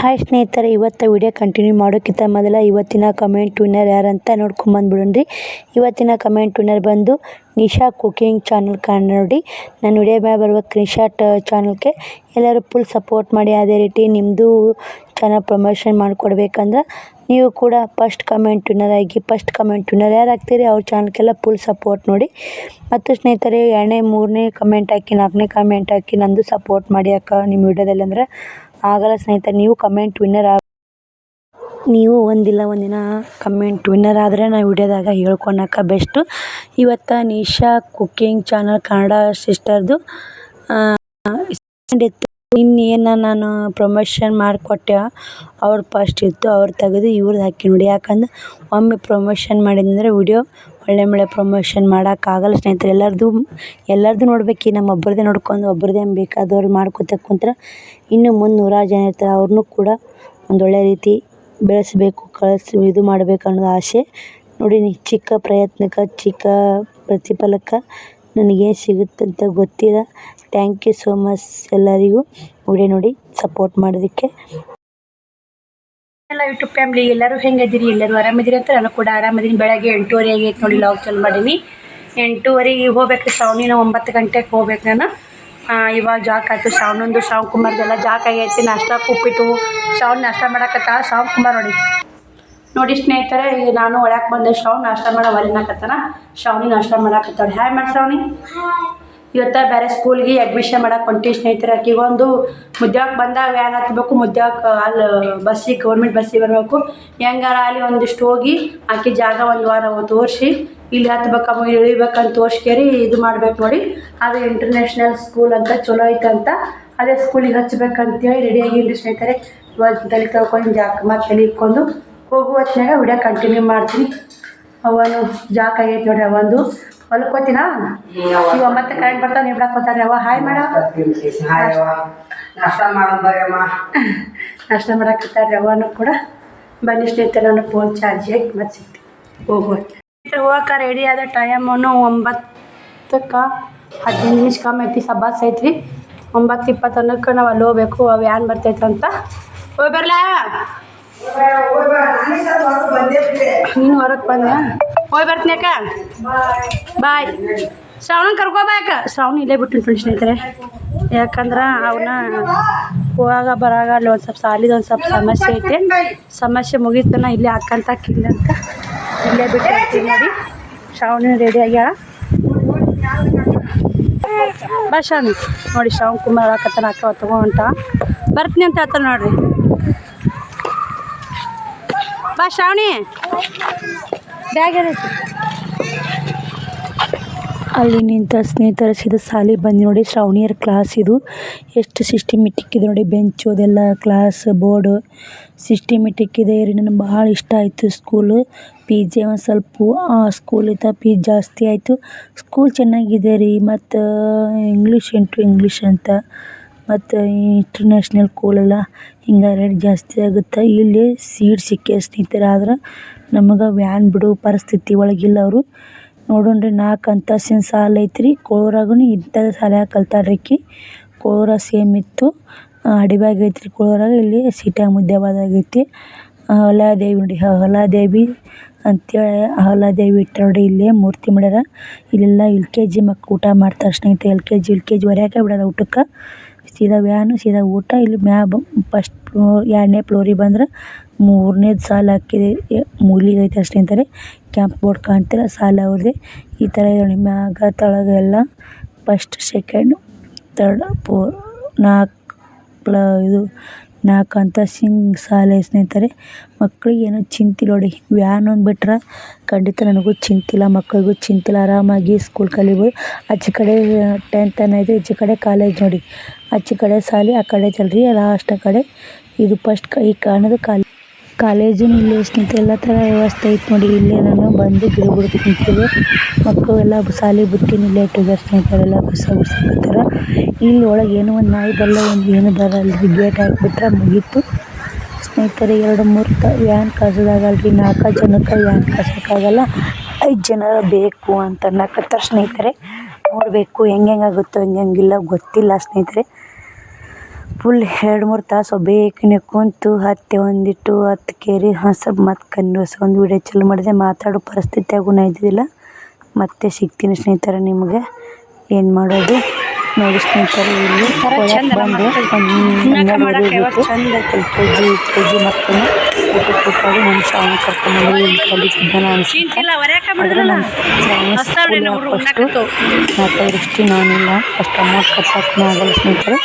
Hi ಸ್ನೇಹಿತರೆ, ಇವತ್ತು video continue ಮಾಡೋಕ್ಕಿಂತ ಮೊದಲ ಇವತ್ತಿನ ಕಮೆಂಟ್ ವಿನ್ನರ್ ಯಾರಂತ ನೋಡ್ಕೊಂಬಂದ್ಬಿಡೋಣ್ರಿ ಇವತ್ತಿನ ಕಮೆಂಟ್ ವಿನ್ನರ್ ಬಂದು ನಿಶಾ ಕುಕಿಂಗ್ ಚಾನಲ್ ಕಾಣ್ ನೋಡಿ. ನನ್ನ ವಿಡಿಯೋ ಮೇಲೆ ನಿಶಾ ಟ ಚಾನಲ್ಗೆ ಎಲ್ಲರೂ ಫುಲ್ ಸಪೋರ್ಟ್ ಮಾಡಿ. ಅದೇ ರೀತಿ ನಿಮ್ಮದು ಚಾನಲ್ ಪ್ರಮೋಷನ್ ಮಾಡಿಕೊಡ್ಬೇಕಂದ್ರೆ ನೀವು ಕೂಡ ಫಸ್ಟ್ ಕಮೆಂಟ್ ವಿನ್ನರ್ ಆಗಿ ಫಸ್ಟ್ ಕಮೆಂಟ್ ವಿನ್ನರ್ ಯಾರು ಆಗ್ತೀರಿ ಅವ್ರ ಚಾನಲ್ಗೆಲ್ಲ ಫುಲ್ ಸಪೋರ್ಟ್ ನೋಡಿ. ಮತ್ತು ಸ್ನೇಹಿತರೆ, ಎರಡನೇ, ಮೂರನೇ ಕಮೆಂಟ್ ಹಾಕಿ, ನಾಲ್ಕನೇ ಕಮೆಂಟ್ ಹಾಕಿ ನಂದು ಸಪೋರ್ಟ್ ಮಾಡಿ ಅಕ್ಕ ನಿಮ್ಮ ವಿಡಿಯೋದಲ್ಲಿ ಅಂದ್ರೆ. ಆಗಲ್ಲ ಸ್ನೇಹಿತರೆ ನೀವು ಕಮೆಂಟ್ ವಿನ್ನರ್ ಆಗ ನೀವು ಒಂದಿಲ್ಲ, ಒಂದಿನ ಕಮೆಂಟ್ ವಿನ್ನರ್ ಆದರೆ ನಾವು ವಿಡಿಯೋದಾಗ ಹೇಳ್ಕೊಳಕ ಬೆಸ್ಟು ಇವತ್ತು ನಿಶಾ ಕುಕ್ಕಿಂಗ್ ಚಾನಲ್ ಕನ್ನಡ ಸಿಸ್ಟರ್ದು ಇನ್ನೇನು ನಾನು ಪ್ರಮೋಷನ್ ಮಾಡಿಕೊಟ್ಟೆ, ಅವ್ರು ಪಸ್ಟ್ ಇತ್ತು, ಅವ್ರು ತೆಗೆದು ಇವ್ರದ್ದು ಹಾಕಿ ನೋಡಿ. ಯಾಕಂದ್ರೆ ಒಮ್ಮೆ ಪ್ರಮೋಷನ್ ಮಾಡಿದ್ನಂದ್ರೆ ವಿಡಿಯೋ ಒಳ್ಳೆ ಒಳ್ಳೆ ಪ್ರಮೋಷನ್ ಮಾಡೋಕ್ಕಾಗಲ್ಲ ಸ್ನೇಹಿತರೆ, ಎಲ್ಲರದು ಎಲ್ಲರದು ನೋಡ್ಬೇಕು ನಮ್ಮ ಒಬ್ಬರದೇ ನೋಡ್ಕೊಂಡು ಒಬ್ರದ್ದೇ ಬೇಕಾದವ್ರು ಮಾಡ್ಕೊತ ಕುಂತ್ರೆ ಇನ್ನು ಮುಂದೆ ನೂರಾರು ಜನ ಇರ್ತಾರೆ. ಅವ್ರನ್ನೂ ಕೂಡ ಒಂದೊಳ್ಳೆ ರೀತಿ ಬೆಳೆಸಬೇಕು, ಕಳಿಸಿ, ಇದು ಮಾಡ್ಬೇಕು ಅನ್ನೋದು ಆಸೆ. ನೋಡಿ, ಚಿಕ್ಕ ಪ್ರಯತ್ನಕ್ಕೆ, ಚಿಕ್ಕ ಪ್ರತಿಫಲಕ್ಕೆ ನನಗೇನು ಸಿಗುತ್ತಂತ ಗೊತ್ತಿಲ್ಲ. ಥ್ಯಾಂಕ್ ಯು ಸೋ ಮಚ್ ಎಲ್ಲರಿಗೂ. ನೋಡಿ ನೋಡಿ ಸಪೋರ್ಟ್ ಮಾಡೋದಕ್ಕೆ. ಎಲ್ಲ ಯೂಟ್ಯೂಬ್ ಫ್ಯಾಮ್ಲಿ ಎಲ್ಲರೂ ಹೆಂಗಿದ್ದೀರಿ? ಎಲ್ಲರೂ ಆರಾಮಿದ್ದೀರಿ ಅಂತ ನಾನು ಕೂಡ ಆರಾಮಿದ್ದೀನಿ. ಬೆಳಗ್ಗೆ ಎಂಟೂವರೆ ಆಗೈತೆ ನೋಡಿ ಲಾಗ್ ಚಾಲು ಮಾಡೀನಿ. ಎಂಟೂವರೆಗೆ ಹೋಗ್ಬೇಕು ಶ್ರಾವಣಿನ ಒಂಬತ್ತು ಗಂಟೆಗೆ ಹೋಗ್ಬೇಕು ನಾನು. ಇವಾಗ ಜಾಕ್ ಆಯಿತು. ಶ್ರಾವಣಂದು ಶ್ರಾವಣ್ ಕುಮಾರ್ದೆಲ್ಲ ಜಾಕ್ ಆಗೈತಿ. ನಾಷ್ಟ ಉಪ್ಪಿಟ್ಟು ಶಾವ್ನ ನಾಷ್ಟ ಮಾಡಕತ್ತ? ಶ್ರಾವಣ್ ಕುಮಾರ್ ನೋಡಿ. ನೋಡಿ ಸ್ನೇಹಿತರೆ ಈಗ ನಾನು ಒಳಗೆ ಬಂದೆ ಶ್ರಾವಣ್ ನಾಷ್ಟ ಮಾಡೋ ಒಲಿನಾಕತ್ತಾನ ಶ್ರಾವಣಿ ನಾಷ್ಟ ಮಾಡಾಕತ್ತಾಳೆ ಹಾಯ್ ಮಾಡಿ ಶ್ರಾವಣಿ ಇವತ್ತು ಬೇರೆ ಸ್ಕೂಲ್ಗೆ ಅಡ್ಮಿಷನ್ ಮಾಡಕ್ಕೆ ಹೊಂಟಿ ಸ್ನೇಹಿತರೆ. ಆಕಿಗೊಂದು ಮುದ್ಯಾಕ್ ಬಂದಾಗ ವ್ಯಾನ್ ಹತ್ಬೇಕು ಮುದ್ಯಾಕ್ ಅಲ್ಲಿ ಬಸ್ಸಿಗೆ ಗೌರ್ಮೆಂಟ್ ಬಸ್ಸಿಗೆ ಬರಬೇಕು. ಹೆಂಗಾರ ಅಲ್ಲಿ ಒಂದಿಷ್ಟು ಹೋಗಿ ಆಕಿ ಜಾಗ ಒಂದು ವಾರ ತೋರಿಸಿ. ಇಲ್ಲಿ ಹತ್ಬೇಕಮ್ಮ ಇಳಿಬೇಕಂತ ತೋರ್ಸ್ಕೇರಿ ಇದು ಮಾಡ್ಬೇಕು ನೋಡಿ. ಅದು ಇಂಟರ್ನ್ಯಾಷನಲ್ ಸ್ಕೂಲ್ ಅಂತ ಚಲೋ ಐತಂತ ಅದೇ ಸ್ಕೂಲಿಗೆ ಹಚ್ಬೇಕಂತೇಳಿ ರೆಡಿ ಆಗಿಲ್ಲ ಸ್ನೇಹಿತರೆ. ಇವಾಗ ತಲೆ ತೊಳ್ಕೊಂಡು ಜಾಕ ಮತ್ತೆ ತಲೆ ಇಕ್ಕೊಂಡು ಹೋಗುವ ಹೊತ್ತಿನಾಗ ವಿಡಿಯೋ ಕಂಟಿನ್ಯೂ ಮಾಡ್ತೀನಿ. ಅವನು ಜಾಕ್ ಆಗೈತೆ ನೋಡ್ರಿ ಅವಂದು ಹೊಲ್ಕೋತೀನಾ? ಇವ ಒಂಬತ್ತು ಕರೆಂಟ್ ಬರ್ತಾವ ನೀವು ಬಿಡಾಕೋತಾರೆ ಅವ. ಹಾಯ್ ಮಾಡ ನಾಷ್ಟ ಮಾಡೋದು ಬರ್ಯಮ್ಮ ನಾಷ್ಟ ಮಾಡಾಕತ್ತಾರೆ ಅವನು ಕೂಡ. ಬನ್ನಿ ಸ್ನೇಹಿತರೆ ನಾನು ಫೋನ್ ಚಾರ್ಜ್ ಹಾಕಿ ಮತ್ತೆ ಸಿಗ್ತೀನಿ. ಹೋಗುವ. ಹೋಗಕ್ಕೆ ರೆಡಿ ಆದ ಟೈಮನ್ನು ಒಂಬತ್ತಕ್ಕೆ ಹದಿನೈದು ನಿಮಿಷ ಕಮ್ಮಿ ಐತಿ ಸಬ್ಬಾಸ್ ಐತ್ರಿ. ಒಂಬತ್ತು ಇಪ್ಪತ್ತೊಂದಕ್ಕೆ ನಾವು ಅಲ್ಲಿ ಹೋಗ್ಬೇಕು ಅವು ವ್ಯಾನ್ ಬರ್ತೈತೆ ಅಂತ. ಹೋಗಿ ಬರ್ಲಾ? ನೀನು ಹೊರಗೆ ಬಂದ ಹೋಗಿ ಬರ್ತೀನಿ ಅಕ್ಕ. ಬಾಯ್. ಶ್ರಾವಣ ಅಕ್ಕ. ಶ್ರಾವಣ ಇಲ್ಲೇ ಬಿಟ್ಟು ನೋಡಿ ಸ್ನೇಹಿತರೆ. ಯಾಕಂದ್ರೆ ಅವನ್ನ ಹೋಗಾಗ ಬರಾಗ ಅಲ್ಲಿ ಒಂದು ಸ್ವಲ್ಪ ಸಾಲಿದ ಒಂದು ಸ್ವಲ್ಪ ಸಮಸ್ಯೆ ಐತೆ. ಸಮಸ್ಯೆ ಮುಗಿತನ ಇಲ್ಲೇ ಹಾಕಂತ ಅಂತ ಇಲ್ಲೇ ಬಿಟ್ಟು ನೋಡಿ. ಶ್ರಾವಣ ರೆಡಿ ಆಗ್ಯಾಳ. ಬಾ ಶ್ರಾವಣ. ನೋಡಿ ಶ್ರಾವಣ ಕುಮಾರ್ ಹಾಕತ್ತಾನ ಅಕ್ಕ ತಗೊಂಟ ಬರ್ತೀನಿ ಅಂತ ಹೇಳ್ತಾನೆ ನೋಡ್ರಿ. ಬಾ ಶ್ರಾವಣಿ. ಅಲ್ಲಿ ನಿಂತ ಸ್ನೇಹಿತರ ಸಿದ ಸಾಲಿ ಬಂದು ನೋಡಿ. ಶ್ರಾವಣಿಯರ ಕ್ಲಾಸ್ ಇದು. ಎಷ್ಟು ಸಿಸ್ಟಮೆಟಿಕ್ ಇದೆ ನೋಡಿ. ಬೆಂಚು ಅದೆಲ್ಲ ಕ್ಲಾಸ್ ಬೋರ್ಡು ಸಿಸ್ಟಮೆಟಿಕ್ ಇದೆ ರೀ, ನನಗೆ ಭಾಳ ಇಷ್ಟ ಆಯಿತು ಸ್ಕೂಲು ಪಿ ಜಿ ಒಂದು ಸ್ವಲ್ಪ, ಆ ಸ್ಕೂಲಿಂದ ಪಿ ಜಾಸ್ತಿ ಆಯಿತು. ಸ್ಕೂಲ್ ಚೆನ್ನಾಗಿದೆ ರೀ, ಮತ್ತು ಇಂಗ್ಲೀಷ್ ಇಂಟು ಇಂಗ್ಲೀಷ್ ಅಂತ. ಮತ್ತು ಇಂಟರ್ನ್ಯಾಷನಲ್ ಕೂಲೆಲ್ಲ ಹಿಂಗೆ ರೇಟ್ ಜಾಸ್ತಿ ಆಗುತ್ತೆ. ಇಲ್ಲಿ ಸೀಟ್ ಸಿಕ್ಕೇ ಸ್ನೇಹಿತರೆ, ಆದ್ರೆ ನಮಗೆ ವ್ಯಾನ್ ಬಿಡೋ ಪರಿಸ್ಥಿತಿ ಒಳಗಿಲ್ಲ ಅವರು. ರೀ ನಾಲ್ಕು ಅಂತಸ್ತಿನ ಸಾಲ ಐತ್ರಿ. ಕೋಳೂರಾಗೂ ಇಂಥದ್ದು ಶಾಲ್ಯಾಗ ರೀ ಆಕಿ ಕೋಳೂರ ಸೇಮ್ ಇತ್ತು. ಅಡಿಬ್ಯಾಗ್ ಐತ್ರಿ ಕೋಳೂರಾಗ. ಇಲ್ಲಿ ಸಿಟ್ಯಾಗ ಮುದ್ಯಾಬಾದಾಗ ಐತಿ. ದೇವಿ ನೋಡಿ ದೇವಿ ಅಂತೇಳಿ ಅಹಲಾದೇವಿ ಇಟ್ಟಾರ ನೋಡಿ ಇಲ್ಲೇ ಮೂರ್ತಿ ಮಾಡ್ಯಾರ. ಇಲ್ಲೆಲ್ಲ ಎಲ್ ಕೆ ಜಿ ಮಕ್ಕಳು ಊಟ ಮಾಡ್ತಾರೆ ಸ್ನೇಹಿತರೆ. L K G L K G ಹೊರ್ಯಾಕೆ ಬಿಡಲ್ಲ ಊಟಕ್ಕೆ. ಸೀದಾ ವ್ಯಾನು, ಸೀದಾ ಊಟ, ಇಲ್ಲಿ ಮ್ಯಾಬ್ ಫಸ್ಟ್ ಫ್ಲೋರ್ ಎರಡನೇ ಫ್ಲೋರಿಗೆ ಬಂದ್ರೆ ಮೂರನೇದು ಸಾಲು ಹಾಕಿದೆ. ಮೂಲಿಗೆ ಐತೆ ಅಂತಾರೆ. ಕ್ಯಾಂಪ್ ಬೋರ್ಡ್ ಕಾಣ್ತಿಲ್ಲ, ಸಾಲು ಅವ್ರದ್ದೇ. ಈ ಥರ ಮ್ಯಾಗ, ತಳಗ ಎಲ್ಲ ಫಸ್ಟ್, ಸೆಕೆಂಡ್ ತರ್ಡ್ ಫೋರ್, ನಾಲ್ಕು, ಪ್ಲ, ಇದು ನಾಲ್ಕು ಅಂತಸ್ತಿನ ಶಾಲೆ ಸ್ನೇಹಿತರೆ, ಮಕ್ಳಿಗೆ ಏನೂ ಚಿಂತಿಲ್ಲ ನೋಡಿ. ವ್ಯಾನ್ ಒಂದು ಬಿಟ್ರೆ ಖಂಡಿತ ನನಗೂ ಚಿಂತಿಲ್ಲ ಮಕ್ಕಳಿಗೂ ಚಿಂತಿಲ್ಲ ಆರಾಮಾಗಿ ಸ್ಕೂಲ್ ಕಲಿಬೋದು. ಆಚೆ ಕಡೆ ಟೆಂತ್ ಅನ್ನೋದು ಈಚೆ ಕಡೆ ಕಾಲೇಜ್ ನೋಡಿ. ಆಚೆ ಕಡೆ ಶಾಲೆ, ಆ ಕಡೆ ಚಲ್ರಿ ಲಾಸ್ಟ್ ಆ ಕಡೆ. ಇದು ಫಸ್ಟ್ ಈ ಕಾಣೋದು ಕಾಲೇ ಕಾಲೇಜು, ಇಲ್ಲೇ ಸ್ನೇಹಿತರೆ ಎಲ್ಲ ಥರ ವ್ಯವಸ್ಥೆ ಐತೆ ನೋಡಿ. ಇಲ್ಲಿ ನಾನು ಬಂದು ಗಿಡ ಬುಡಕ್ಕೆ ನಿಂತಿದ್ದೆ ಮಕ್ಕಳು ಎಲ್ಲ ಶಾಲೆ ಬಿಟ್ಟಿನ ಇಲ್ಲೇ ಇಟ್ಟಿದ್ದಾರೆ ಸ್ನೇಹಿತರೆಲ್ಲ ಬಸ ಇಲ್ಲಿ ಒಳಗೆ ಏನೋ ಒಂದು ನಾಯಿ ಬರಲ್ಲ ಒಂದು ಏನು ಬರಲ್ಲ ರೀ ಗೇಟ್ ಹಾಕಿಬಿಟ್ರೆ ಮುಗೀತು. ಸ್ನೇಹಿತರೆ, ಎರಡು ಮೂರು ತ ವ್ಯಾನ್ ಕಳ್ಸೋದಾಗಲ್ರಿ ನಾಲ್ಕು ಜನಕ್ಕೆ ವ್ಯಾನ್ ಕಳ್ಸೋಕ್ಕಾಗಲ್ಲ ಐದು ಜನ ಬೇಕು ಅಂತ ಅನ್ನಕತ್ತಾರೆ ಸ್ನೇಹಿತರೆ. ನೋಡಬೇಕು ಹೆಂಗೆ ಹೆಂಗ್ ಆಗುತ್ತೋ, ಹೆಂಗೆ ಹೆಂಗಿಲ್ಲ ಗೊತ್ತಿಲ್ಲ ಸ್ನೇಹಿತರೆ. ಫುಲ್ ಎರಡು ಮೂರು ತಾಸು ಬೇಕನೆ ಕುಂತು ಹತ್ತಿ ಒಂದಿಟ್ಟು ಹತ್ತು ಕೇರಿ ಹಸಬ್ ಮತ್ತು ಕನ್ವರ್ಸ್ ಒಂದು ವಿಡಿಯೋ ಚಾಲು ಮಾಡಿದೆ. ಮಾತಾಡೋ ಪರಿಸ್ಥಿತಿಯಾಗೂ ನಾ ಇದ್ದಿದ್ದಿಲ್ಲ ಮತ್ತೆ ಸಿಗ್ತೀನಿ ಸ್ನೇಹಿತರೆ ನಿಮಗೆ. ಏನು ಮಾಡೋದು? ನೋಡಿ ಸ್ನೇಹಿತರೆ ಇಲ್ಲಿ ಬಂದು. ಹನ್ನೆರಡು ಬಿಟ್ಟು L K G U K G ಮಕ್ಕಳನ್ನ ಊಟಕ್ಕೆ ಕೂತಾಗ ನಮ್ಮ ಶಾಲೆ ಕರ್ಕೊಂಡ್ಬಂದು ಇಲ್ಲಿ ಕಲಿತಿದ್ದಾನ ಅನಿಸುತ್ತೆ. ಆದರೆ ನಮ್ಮ ಶಾಲೆ ಸ್ಕೂಲ್ ಫಸ್ಟು? ಮಾತಾಡಿಷ್ಟು ನಾನಿಲ್ಲ. ಅಷ್ಟು ಅಮೌಂಟ್ ಕಟ್ಟಕ್ಕೆ ಆಗಲ್ಲ ಸ್ನೇಹಿತರೆ.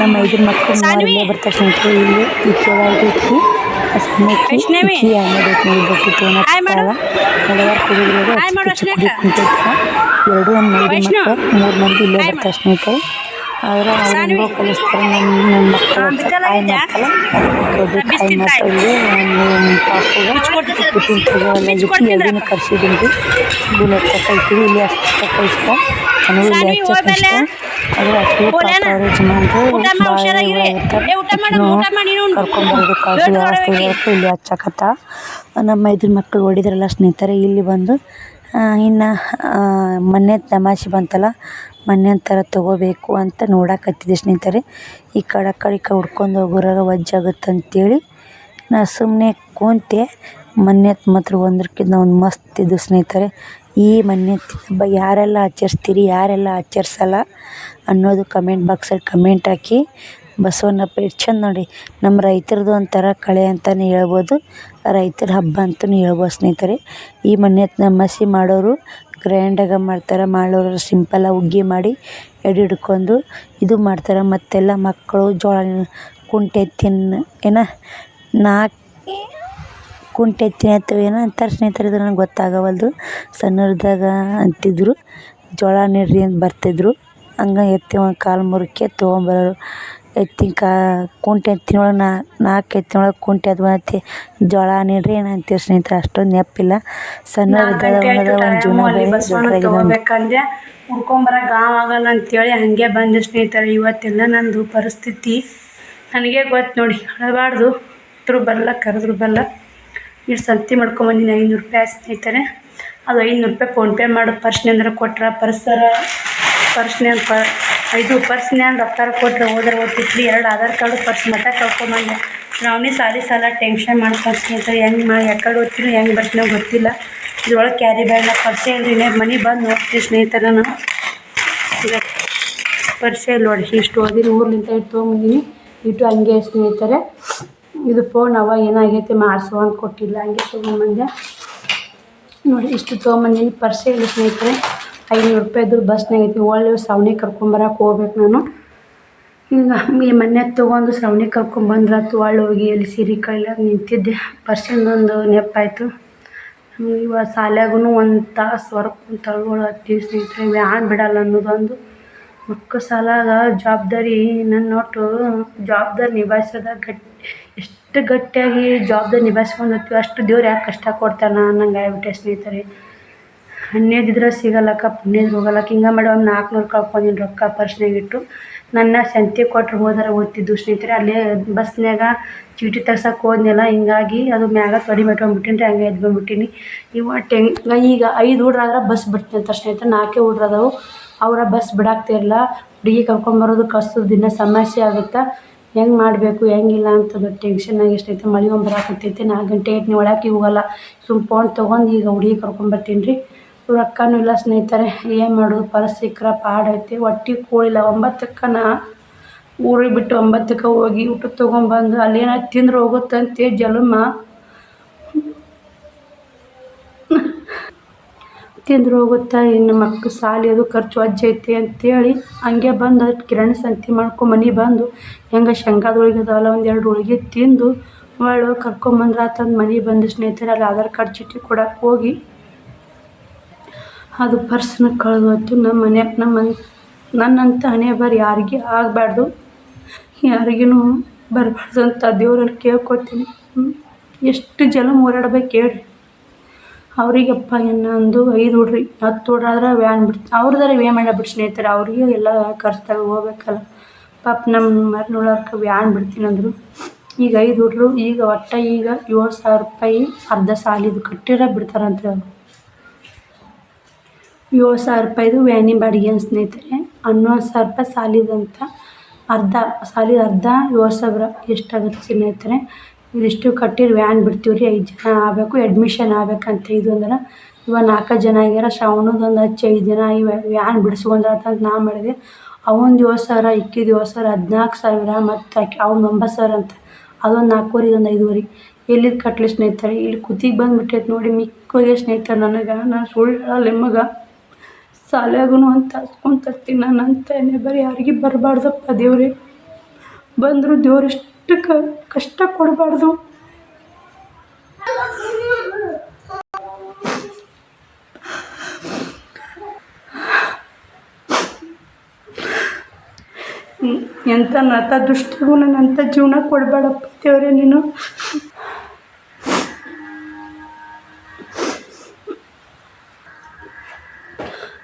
ನಮ್ಮ ಐದು ಮಕ್ಕಳು ಇಲ್ಲೇ ಬರ್ತಾರೆ ಸ್ನೇಹಿತರೆ ಇಲ್ಲಿ ಇಕ್ಕಿ ಇಕ್ಕಿ ಅನ್ನೋದಕ್ಕೆ ಹಲವಾರು ಕುಡಿದ್ರು ಕುಂತಿರ್ತಾರೆ ಎರಡು ಒಂದು ಮಕ್ಕಳು ಮೂರು ಮಂದಿ ಇಲ್ಲೇ ಬರ್ತಾರೆ ಸ್ನೇಹಿತರೆ. ಆದರೆ ಅವ್ರು ಕಲಿಸ್ತಾರೆ ನಮ್ಮ ಮಕ್ಕಳು. ಕಾಯಿ ಮಾಡ್ತಲ್ಲ ದೊಡ್ಡ ಕಾಯಿ ಮಾಡ್ತಾರೆ ಇಲ್ಲಿ ಪಾಪುಗೆ ಕರ್ಸಿದ್ದೀನಿ. ಅಷ್ಟು ಕಳಿಸ್ತ ಪಾಪ ಇಲ್ಲಿ ಹಚ್ಚಕತ್ತ ನಮ್ಮ ಇದ್ರ ಮಕ್ಕಳು ಓಡಿದ್ರಲ್ಲ ಸ್ನೇಹಿತರೆ ಇಲ್ಲಿ ಬಂದು ಇನ್ನು ಮೊನ್ನೆ ತಮಾಷೆ ಬಂತಲ್ಲ ಮೊನ್ನೆ ಥರ ತೊಗೋಬೇಕು ಅಂತ ನೋಡಕತ್ತಿದ್ದೆ ಸ್ನೇಹಿತರೆ. ಈ ಕಡೆ ಆ ಕಡೆ ಈ ಕಡೆ ಹುಡ್ಕೊಂಡು ಹೋಗೋರಾಗ ವಜ್ಜಾಗುತ್ತೆ ಅಂತೇಳಿ ನಾ ಸುಮ್ಮನೆ ಕೂತೆ. ಮೊನ್ನೆ ಮಾತ್ರ ಒಂದ್ರಕ್ಕಿಂತ ಒಂದು ಮಸ್ತ್ ಇದು ಸ್ನೇಹಿತರೆ. ಈ ಮನ್ಯತ್ ಹಬ್ಬ ಯಾರೆಲ್ಲ ಆಚರಿಸ್ತೀರಿ, ಯಾರೆಲ್ಲ ಆಚರಿಸಲ್ಲ ಅನ್ನೋದು ಕಮೆಂಟ್ ಬಾಕ್ಸಲ್ಲಿ ಕಮೆಂಟ್ ಹಾಕಿ. ಬಸವಣ್ಣಪ್ಪ ಎಷ್ಟು ಚಂದ ನೋಡಿ. ನಮ್ಮ ರೈತರದ್ದು ಒಂಥರ ಕಳೆ ಅಂತಲೇ ಹೇಳ್ಬೋದು, ರೈತರ ಹಬ್ಬ ಅಂತಲೂ ಹೇಳ್ಬೋದು ಸ್ನೇಹಿತರೆ. ಈ ಮನ್ಯತ್ ನಮ್ಮಸಿ ಮಾಡೋರು ಗ್ರ್ಯಾಂಡಾಗಿ ಮಾಡ್ತಾರೆ. ಮಾಡೋರು ಸಿಂಪಲ್ಲಾಗಿ ಹುಗ್ಗಿ ಮಾಡಿ ಎಡೆ ಹಿಡ್ಕೊಂಡು ಇದು ಮಾಡ್ತಾರೆ. ಮತ್ತೆಲ್ಲ ಮಕ್ಕಳು ಜೋಳ ಕುಂಟೆ ತಿನ್ನ ಏನು ನಾಲ್ಕು ಕುಂಟೆ ಎತ್ತಿನ ಏನೋ ಅಂತಾರೆ ಸ್ನೇಹಿತರೆ ಇದು ನನಗೆ ಗೊತ್ತಾಗವಲ್ದು. ಸಣ್ಣವ್ರಿದ್ದಾಗ ಅಂತಿದ್ದರು ಜೋಳ ನೀಡ್ರಿ ಅಂತ ಬರ್ತಿದ್ದರು ಹಂಗೆ ಎತ್ತಿ ಒಂದು ಕಾಲು ಮುರಿಕೆ ತೊಗೊಂಬರೋರು. ಎತ್ತಿನ ಕಾ ಕುಂಟೆ ಎತ್ತಿನೊಳಗೆ ನಾಲ್ಕು ಎತ್ತಿನೊಳಗೆ ಕುಂಟೆ ಅದು ಅತ್ತಿ ಜೋಳ ನೆಡ್ರಿ ಏನು ಅಂತೀವಿ ಸ್ನೇಹಿತರೆ ಅಷ್ಟೊಂದು ನೆಪ್ಪಿಲ್ಲ. ಸಣ್ಣವ್ರಿದ್ದಾಗ ಒಂದು ಜೀವನ ಬೇರೆ ದೊಡ್ಡದಾಗಿದೆ ಒಂದು ಹೋಗ್ಬೇಕಂದ್ರೆ ಹುಡ್ಕೊಂಬರ ಗಾಂವ್ ಆಗಲ್ಲ ಅಂತೇಳಿ ಹಾಗೆ ಬಂದೆ ಸ್ನೇಹಿತರೆ. ಇವತ್ತೆಲ್ಲ ನಂದು ಪರಿಸ್ಥಿತಿ. ನನಗೆ ಗೊತ್ತು ನೋಡಿ ಹೇಳಬಾರ್ದು ಇದ್ರು ಬರಲ್ಲ ಕರೆದ್ರು ಬರಲ್ಲ ಇಷ್ಟು ಸಂತಿ ಮಾಡ್ಕೊಂಬಂದಿನಿ ಐನೂರು ರೂಪಾಯಿ ಸ್ನೇಹಿತರೆ ಅದು ಐನೂರು ರೂಪಾಯಿ ಫೋನ್ಪೇ ಮಾಡು ಪರ್ಸ್ನಿಂದ್ರ ಕೊಟ್ರೆ ಪರ್ಸರ, ಪರ್ಸ್ನೇ ಪ ಇದು ಅಂದ್ರೆ ರೊಕ್ಕ ಕೊಟ್ರೆ ಹೋದ್ರೆ ಓದ್ತಿತ್ರಿ ಎರಡು ಆಧಾರ್ ಕಾರ್ಡು ಪರ್ಸ್ ಮತ್ತೆ ಕಳ್ಕೊಂಬಂದೆ ನಾವೇ ಸಾಲಿ ಸಾಲ ಟೆನ್ಷನ್ ಮಾಡ್ಕೊಂಡು ಸ್ನೇಹಿತರೆ ಹೆಂಗೆ ಮಾಡಿ ಯಾಕಡೆ ಓದ್ತೀನೋ ಹೆಂಗೆ ಬರ್ತೀನೋ ಗೊತ್ತಿಲ್ಲ. ಇದ್ರೊಳಗೆ ಕ್ಯಾರಿ ಬ್ಯಾಗ್ನ ಪರ್ಸೆ ಇಲ್ರಿ ಇನ್ನೇ ಮನೆ ಬಂದು ನೋಡ್ತೀವಿ ಸ್ನೇಹಿತರ ನಾನು. ಈಗ ಪರ್ಸೆ ಇಲ್ಲ ನೋಡಿ, ಇಷ್ಟು ಓದಿರಿ ಊರ್ಲಿಂದ ಇಟ್ಟು ತೊಗೊಂಬಂದಿನಿ ಇಟ್ಟು ಹಂಗೆ ಸ್ನೇಹಿತರೆ. ಇದು ಫೋನ್ ಅವ, ಏನಾಗೈತಿ ಮಾಡಿಸುವ ಅಂತ ಕೊಟ್ಟಿಲ್ಲ. ಹಂಗೆ ತೊಗೊಂಬಂದೆ ನೋಡಿ, ಇಷ್ಟು ತೊಗೊಂಬಂದಿನಿ ಪರ್ಸೆ ಹೇಳಿ ಸ್ನೇಹಿತರೆ, ಐನೂರು ರೂಪಾಯಿದು ಬಸ್ನಾಗೈತಿ ಒಳ್ಳೆ ಸವಣಿ ಕರ್ಕೊಂಬರಕ್ಕೆ ಹೋಗ್ಬೇಕು ನಾನು. ಈಗ ಹಂಗೆ ಮೊನ್ನೆ ತೊಗೊಂಡು ಸವಣಿ ಕರ್ಕೊಂಬಂದ್ರಾತು ಒಳ್ಳೆ ಹೋಗಿ ಎಲ್ಲಿ ಸೀರೆ ಕೈಲಾಗ ನಿಂತಿದ್ದೆ. ಪರ್ಸಿಂದೊಂದು ನೆಪಾಯಿತು ಇವಾಗ ಶಾಲ್ಯಾಗೂ ಒಂದು ತಾಸು ವರ್ಕ್ ಕುಂತು ಅಳ್ಕೊಳತ್ತೀವಿ ಸ್ನೇಹಿತರೆ. ವ್ಯಾನ್ ಬಿಡಲ್ಲ ಅನ್ನೋದೊಂದು. ಮಕ್ಕಳ ಸಾಲಾಗ ಜವಾಬ್ದಾರಿ ನನ್ನ ಒಟ್ಟು ಜವಾಬ್ದಾರಿ ನಿಭಾಯಿಸೋದಾಗ ಗಟ್ಟಿ ಎಷ್ಟು ಗಟ್ಟಿಯಾಗಿ ಜವಾಬ್ದಾರಿ ನಿಭಾಯಿಸ್ಕೊಂಡು ಹೋಗ್ತೀವಿ ಅಷ್ಟು ದೇವ್ರು ಯಾಕೆ ಕಷ್ಟ ಕೊಡ್ತಾನ ಅನ್ನಂಗೆ ಆಗ್ಬಿಟ್ಟೆ ಸ್ನೇಹಿತರೆ. ಹನ್ನೆರಡಿದ್ರೆ ಸಿಗಲ್ಲಕ್ಕ ಪುಣ್ಯದ ಹೋಗಲ್ಲಕ್ಕ ಹಿಂಗೆ ಮಾಡಿ ಒಂದು ನಾಲ್ಕುನೂರು ಕಳ್ಕೊಂಡೀನಿ ರೊಕ್ಕ ಪರ್ಸ್ನಾಗ ಇಟ್ಟು ನನ್ನ ಸಂತೆ ಕೊಟ್ಟರು ಹೋದರೆ ಓದ್ತಿದ್ದು ಸ್ನೇಹಿತರೆ. ಅಲ್ಲೇ ಬಸ್ನಾಗ ಚೀಟಿ ತರ್ಸಕ್ಕೆ ಹೋದ್ನೆಲ್ಲ, ಹಿಂಗಾಗಿ ಅದು ಮ್ಯಾಗ ತೊಡಿ ಮೆಟ್ಕೊಂಡ್ಬಿಟ್ಟಿನಿ ಹಂಗೆ ಎದ್ದು ಬಂದ್ಬಿಟ್ಟಿನಿ. ಇವ ಟೆಂಗ್ ಈಗ ಐದು ಹುಡ್ರಾದ್ರೆ ಬಸ್ ಬಿಡ್ತೀನಿ ಅಂತ ಸ್ನೇಹಿತರೆ. ನಾಲ್ಕೇ ಹುಡ್ರದವು ಅವರ ಬಸ್ ಬಿಡಾಕ್ತಿರಲ್ಲ. ಹುಡುಗಿ ಕರ್ಕೊಂಬರೋದು ಕಳ್ಸೋದು ದಿನ ಸಮಸ್ಯೆ ಆಗುತ್ತೆ. ಹೆಂಗೆ ಮಾಡಬೇಕು, ಹೆಂಗಿಲ್ಲ ಅಂತ ದೊಡ್ಡ ಟೆನ್ಷನ್ನಾಗಿ ಎಷ್ಟೈತೆ ಮಳೆ ಒಂದು ಬರಾಕತ್ತೈತೆ ನಾಲ್ಕು ಗಂಟೆ ಆಯ್ತು ನೀವು ಒಳಕ್ಕೆ ಹೋಗಲ್ಲ. ಸುಮ್ ಫೋನ್ ತೊಗೊಂಡು ಈಗ ಹುಡುಗಿ ಕರ್ಕೊಂಬರ್ತೀನಿ ರೀ ರೊಕ್ಕನೂ ಇಲ್ಲ ಸ್ನೇಹಿತರೆ, ಏನು ಮಾಡೋದು? ಪರಿಸ್ಥಿಕ್ರ ಪಾಡೈತಿ ಹೊಟ್ಟಿಗೆ ಕೂಳಿಲ್ಲ. ಒಂಬತ್ತಕ್ಕೆ ನಾ ಊರಿಗೆ ಬಿಟ್ಟು ಒಂಬತ್ತಕ್ಕೆ ಹೋಗಿ ಊಟ ತೊಗೊಂಬಂದು ಅಲ್ಲೇನಾದ್ರು ತಿಂದ್ರೆ ಹೋಗುತ್ತಂತೆ ಜಲಮ. ತಿಂದ್ರೆ ಹೋಗುತ್ತಾ? ಇನ್ನು ಮಕ್ಳು ಸಾಲಿ ಅದು ಖರ್ಚು ಅಜ್ಜ ಐತಿ ಅಂತೇಳಿ ಹಂಗೆ ಬಂದು ಕಿರಾಣಿ ಸಂತಿ ಮಾಡ್ಕೊಂಡು ಮನೆಗೆ ಬಂದು ಹೆಂಗೆ ಶೇಂಗಾದ ಹೋಳ್ಗೆ ಅದಾವಲ್ಲ ಒಂದು ಎರಡು ಹೋಳ್ಗೆ ತಿಂದು ಹೊಳ್ಳಿ ಕರ್ಕೊಂಬಂದ್ರೆ ಆತಂದು ಮನೆ ಬಂದು ಸ್ನೇಹಿತರೆ ಅಲ್ಲಿ ಆಧಾರ್ ಕಾರ್ಡ್ ಚೀಟಿ ಕೊಡಕ್ಕೆ ಹೋಗಿ ಅದು ಪರ್ಸ್ನ ಕಳೆದು ಹೋಯ್ತು ನಮ್ಮ ಮನ್ಯಾಗ ನಮ್ಮ ಮನೆ ನನ್ನಂಥ ಹಣೆಬರ ಯಾರಿಗೆ ಆಗಬಾರ್ದು ಯಾರಿಗೂ ಬರಬಾರ್ದು ಅಂತ ದೇವ್ರಲ್ಲಿ ಕೇಳ್ಕೊತೀನಿ ಎಷ್ಟು ಜನ ಓಡಾಡ್ಬೇಕು ಹೇಳ್ರಿ. ಅವರಿಗಪ್ಪ ಇನ್ನೊಂದು ಐದು ಹುಡ್ರಿ, ಹತ್ತು ಹುಡ್ರಾದ್ರೆ ವ್ಯಾನ್ ಬಿಡ್ತು ಅವ್ರದಾರೆ ವೇ ಮಾಡಿ ಸ್ನೇಹಿತರೆ, ಅವ್ರಿಗೆ ಎಲ್ಲ ಖರ್ಚಾಗ ಹೋಗ್ಬೇಕಲ್ಲ. ಪಾಪ ನಮ್ಮ ಮರ್ನೊಳಕ್ಕೆ ವ್ಯಾನ್ ಬಿಡ್ತೀನಿ ಈಗ ಐದು ಹುಡ್ರು, ಈಗ ಒಟ್ಟು ಈಗ ಏಳು ಸಾವಿರ ರೂಪಾಯಿ ಅರ್ಧ ಸಾಲಿದು ಕಟ್ಟಿರ ಬಿಡ್ತಾರಂತ್ರಿ ಅವರು. ಏಳು ಸಾವಿರ ರೂಪಾಯಿದು ವ್ಯಾನಿ ಬಾಡಿಗೆ ಸ್ನೇಹಿತರೆ, ಹನ್ನೊಂದು ಸಾವಿರ ರೂಪಾಯಿ ಸಾಲಿದಂತ ಅರ್ಧ, ಸಾಲಿದ ಅರ್ಧ ಏಳು ಸಾವಿರ ಎಷ್ಟಾಗುತ್ತೆ ಸ್ನೇಹಿತರೆ ಇದಿಷ್ಟು ಕಟ್ಟಿರಿ ವ್ಯಾನ್ ಬಿಡ್ತೀವಿ ರೀ ಐದು ಜನ ಆಗಬೇಕು ಅಡ್ಮಿಷನ್ ಆಗ್ಬೇಕಂತ ಇದು ಅಂದ್ರೆ ಇವಾಗ ನಾಲ್ಕು ಜನ ಆಗ್ಯಾರ ಶ್ರಾವಣದ ಒಂದು ಹಚ್ಚಿ ಐದು ಜನ ಇವ ವ್ಯಾನ್ ಬಿಡಿಸ್ಕೊಂಡ್ರ ಅಂತ ನಾ ಮಾಡಿದೆ. ಅವೊಂದು ಏಳು ಸಾವಿರ ಇಕ್ಕಿದ ಏಳು ಹದಿನಾಲ್ಕು ಸಾವಿರ ಮತ್ತು ಆಕೆ, ಅವ್ನ ಒಂಬತ್ತು ಸಾವಿರ ಅಂತ. ಅದೊಂದು ನಾಲ್ಕೂವರೆ, ಇದೊಂದು ಐದುವರೆ. ಎಲ್ಲಿದ್ದು ಕಟ್ಟಲಿ ಸ್ನೇಹಿತರೆ? ಇಲ್ಲಿ ಕುತ್ತಿಗೆ ಬಂದುಬಿಟ್ಟೈತೆ ನೋಡಿ ಮಿಕ್ಕೋಗೆ ಸ್ನೇಹಿತರು ನನಗೆ, ನಾನು ಸುಳ್ಳು ನಿಮಗೆ ಶಾಲ್ಯಾಗೂ ಅಂತ ಹಸ್ಕೊಂತಿರ್ತೀನಿ ನಾನು ಅಂತ ಬರೀ ಯಾರಿಗೆ ಬರಬಾರ್ದಪ್ಪ ದೇವ್ರೇ. ಬಂದರೂ ದೇವ್ರು ಇಷ್ಟು ಕಷ್ಟ ಕೊಡಬಾರ್ದು. ಎಂಥ ನತ ದುಷ್ಟಿಗೂ ನನ್ನ ಅಂಥ ಜೀವನ ಕೊಡಬೇಡಪ್ಪ ದೇವ್ರೆ ನೀನು.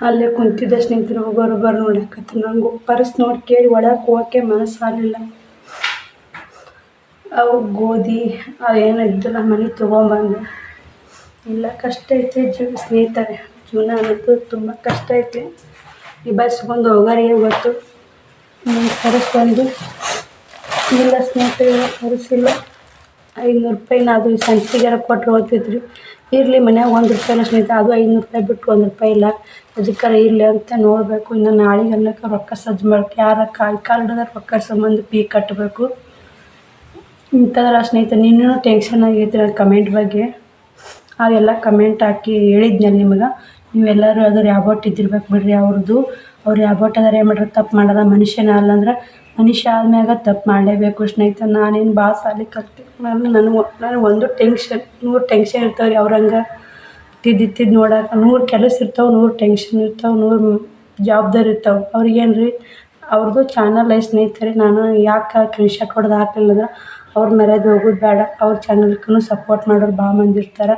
ಅಲ್ಲೇ ಕುಂತಿದ್ದಷ್ಟು ಸ್ನೇಹಿತರು ಹೋಗೋರು ಬರೋ ನೋಡಕತ್ತ ನಂಗೆ ಪರ್ಸ್ ನೋಡಿ ಕೇಳಿ ಒಳಗೆ ಹೋಗೋಕ್ಕೆ ಮನಸ್ಸಾಗಲಿಲ್ಲ ಅವು ಗೋಧಿ ಅವೇನು ನಮ್ಮ ಮನೆ ತೊಗೊಂಬಂದೆ. ಇಲ್ಲ ಕಷ್ಟ ಐತೆ ಜೀವ ಸ್ನೇಹಿತರೆ. ಜೀವನ ಅನ್ನೋದು ತುಂಬ ಕಷ್ಟ ಐತೆ. ಬಂದು ಹೋಗೋರಿಗೆ ಗೊತ್ತು. ಕರೆಸ್ಕೊಂಡು ಇಲ್ಲ ಸ್ನೇಹಿತರೆ ಕರೆಸಿಲ್ಲ ಐನೂರು ರೂಪಾಯಿನ ಅದು ಸಂಚಿಗೆರ ಕೊಟ್ಟರು ಹೋಗ್ತಿದ್ರಿ ಇರಲಿ ಮನ್ಯಾಗ ಒಂದು ರೂಪಾಯಿನ ಸ್ನೇಹಿತ, ಅದು ಐನೂರು ರೂಪಾಯಿ ಬಿಟ್ಟು ಒಂದು ರೂಪಾಯಿ ಇಲ್ಲ. ಅದಕ್ಕಾರ ಇರಲಿ ಅಂತ ನೋಡಬೇಕು. ಇನ್ನು ನಾಳೆಗೆ ಅನ್ನೋಕೆ ರೊಕ್ಕ ಸಜ್ಜು ಮಾಡಕ್ಕೆ ಯಾರ ಕಾಯಿ ಕಾರ್ಡ್ದಾಗ ರೊಕ್ಕ ಸಂಬಂಧ ಪೀ ಕಟ್ಟಬೇಕು ಇಂಥದ್ರ ಸ್ನೇಹಿತರೆ ನೀನು ಟೆನ್ಷನ್ ನನ್ನ ಕಮೆಂಟ್ ಬಗ್ಗೆ ಅವೆಲ್ಲ ಕಮೆಂಟ್ ಹಾಕಿ ಹೇಳಿದ್ನಲ್ಲ ನಿಮಗೆ. ನೀವೆಲ್ಲರೂ ಅದು ರ್ಯಾಬೋಟ್ ಇದ್ದಿರ್ಬೇಕು ಬಿಡ್ರಿ ಅವ್ರದ್ದು. ಅವ್ರು ರ್ಯಾಬೋಟ್ ಅದಾರೆ ಏನು ಮಾಡ್ರಿ, ತಪ್ಪು ಮಾಡೋದ ಮನುಷ್ಯನ ಅಲ್ಲಂದ್ರೆ ಮನುಷ್ಯ ಆದ್ಮ್ಯಾಗ ತಪ್ಪು ಮಾಡಲೇಬೇಕು ಸ್ನೇಹಿತ ನಾನೇನು ಭಾಳ ಸಾಲಿ ಕಲ್ತಿ ನಾನು ನನಗೆ ನನಗೆ ಒಂದು ಟೆನ್ಷನ್ ನೂರು ಟೆನ್ಷನ್ ಇರ್ತಾವೆ ರೀ ಅವ್ರಂಗೆ. ತಿದ್ದಿತ್ತಿದ್ದು ನೋಡಕ್ಕೆ ನೂರು ಕೆಲಸ ಇರ್ತಾವೆ, ನೂರು ಟೆನ್ಷನ್ ಇರ್ತಾವೆ, ನೂರು ಜವಾಬ್ದಾರಿ ಇರ್ತಾವೆ. ಅವ್ರಿಗೇನು ರೀ ಅವ್ರದ್ದು ಚಾನಲ್ ಐ ಸ್ನೇಹಿತರೆ, ನಾನು ಯಾಕೆ ಸ್ಕ್ರೀನ್ಶಾಟ್ ಹೊಡೆದು ಹಾಕಲಿಲ್ಲ ಅಂದ್ರೆ ಅವ್ರ ಮರ್ಯಾದೆ ಹೋಗೋದು ಬೇಡ. ಅವ್ರ ಚಾನಲ್ಗೂ ಸಪೋರ್ಟ್ ಮಾಡೋರು ಭಾಳ ಮಂದಿ ಇರ್ತಾರೆ.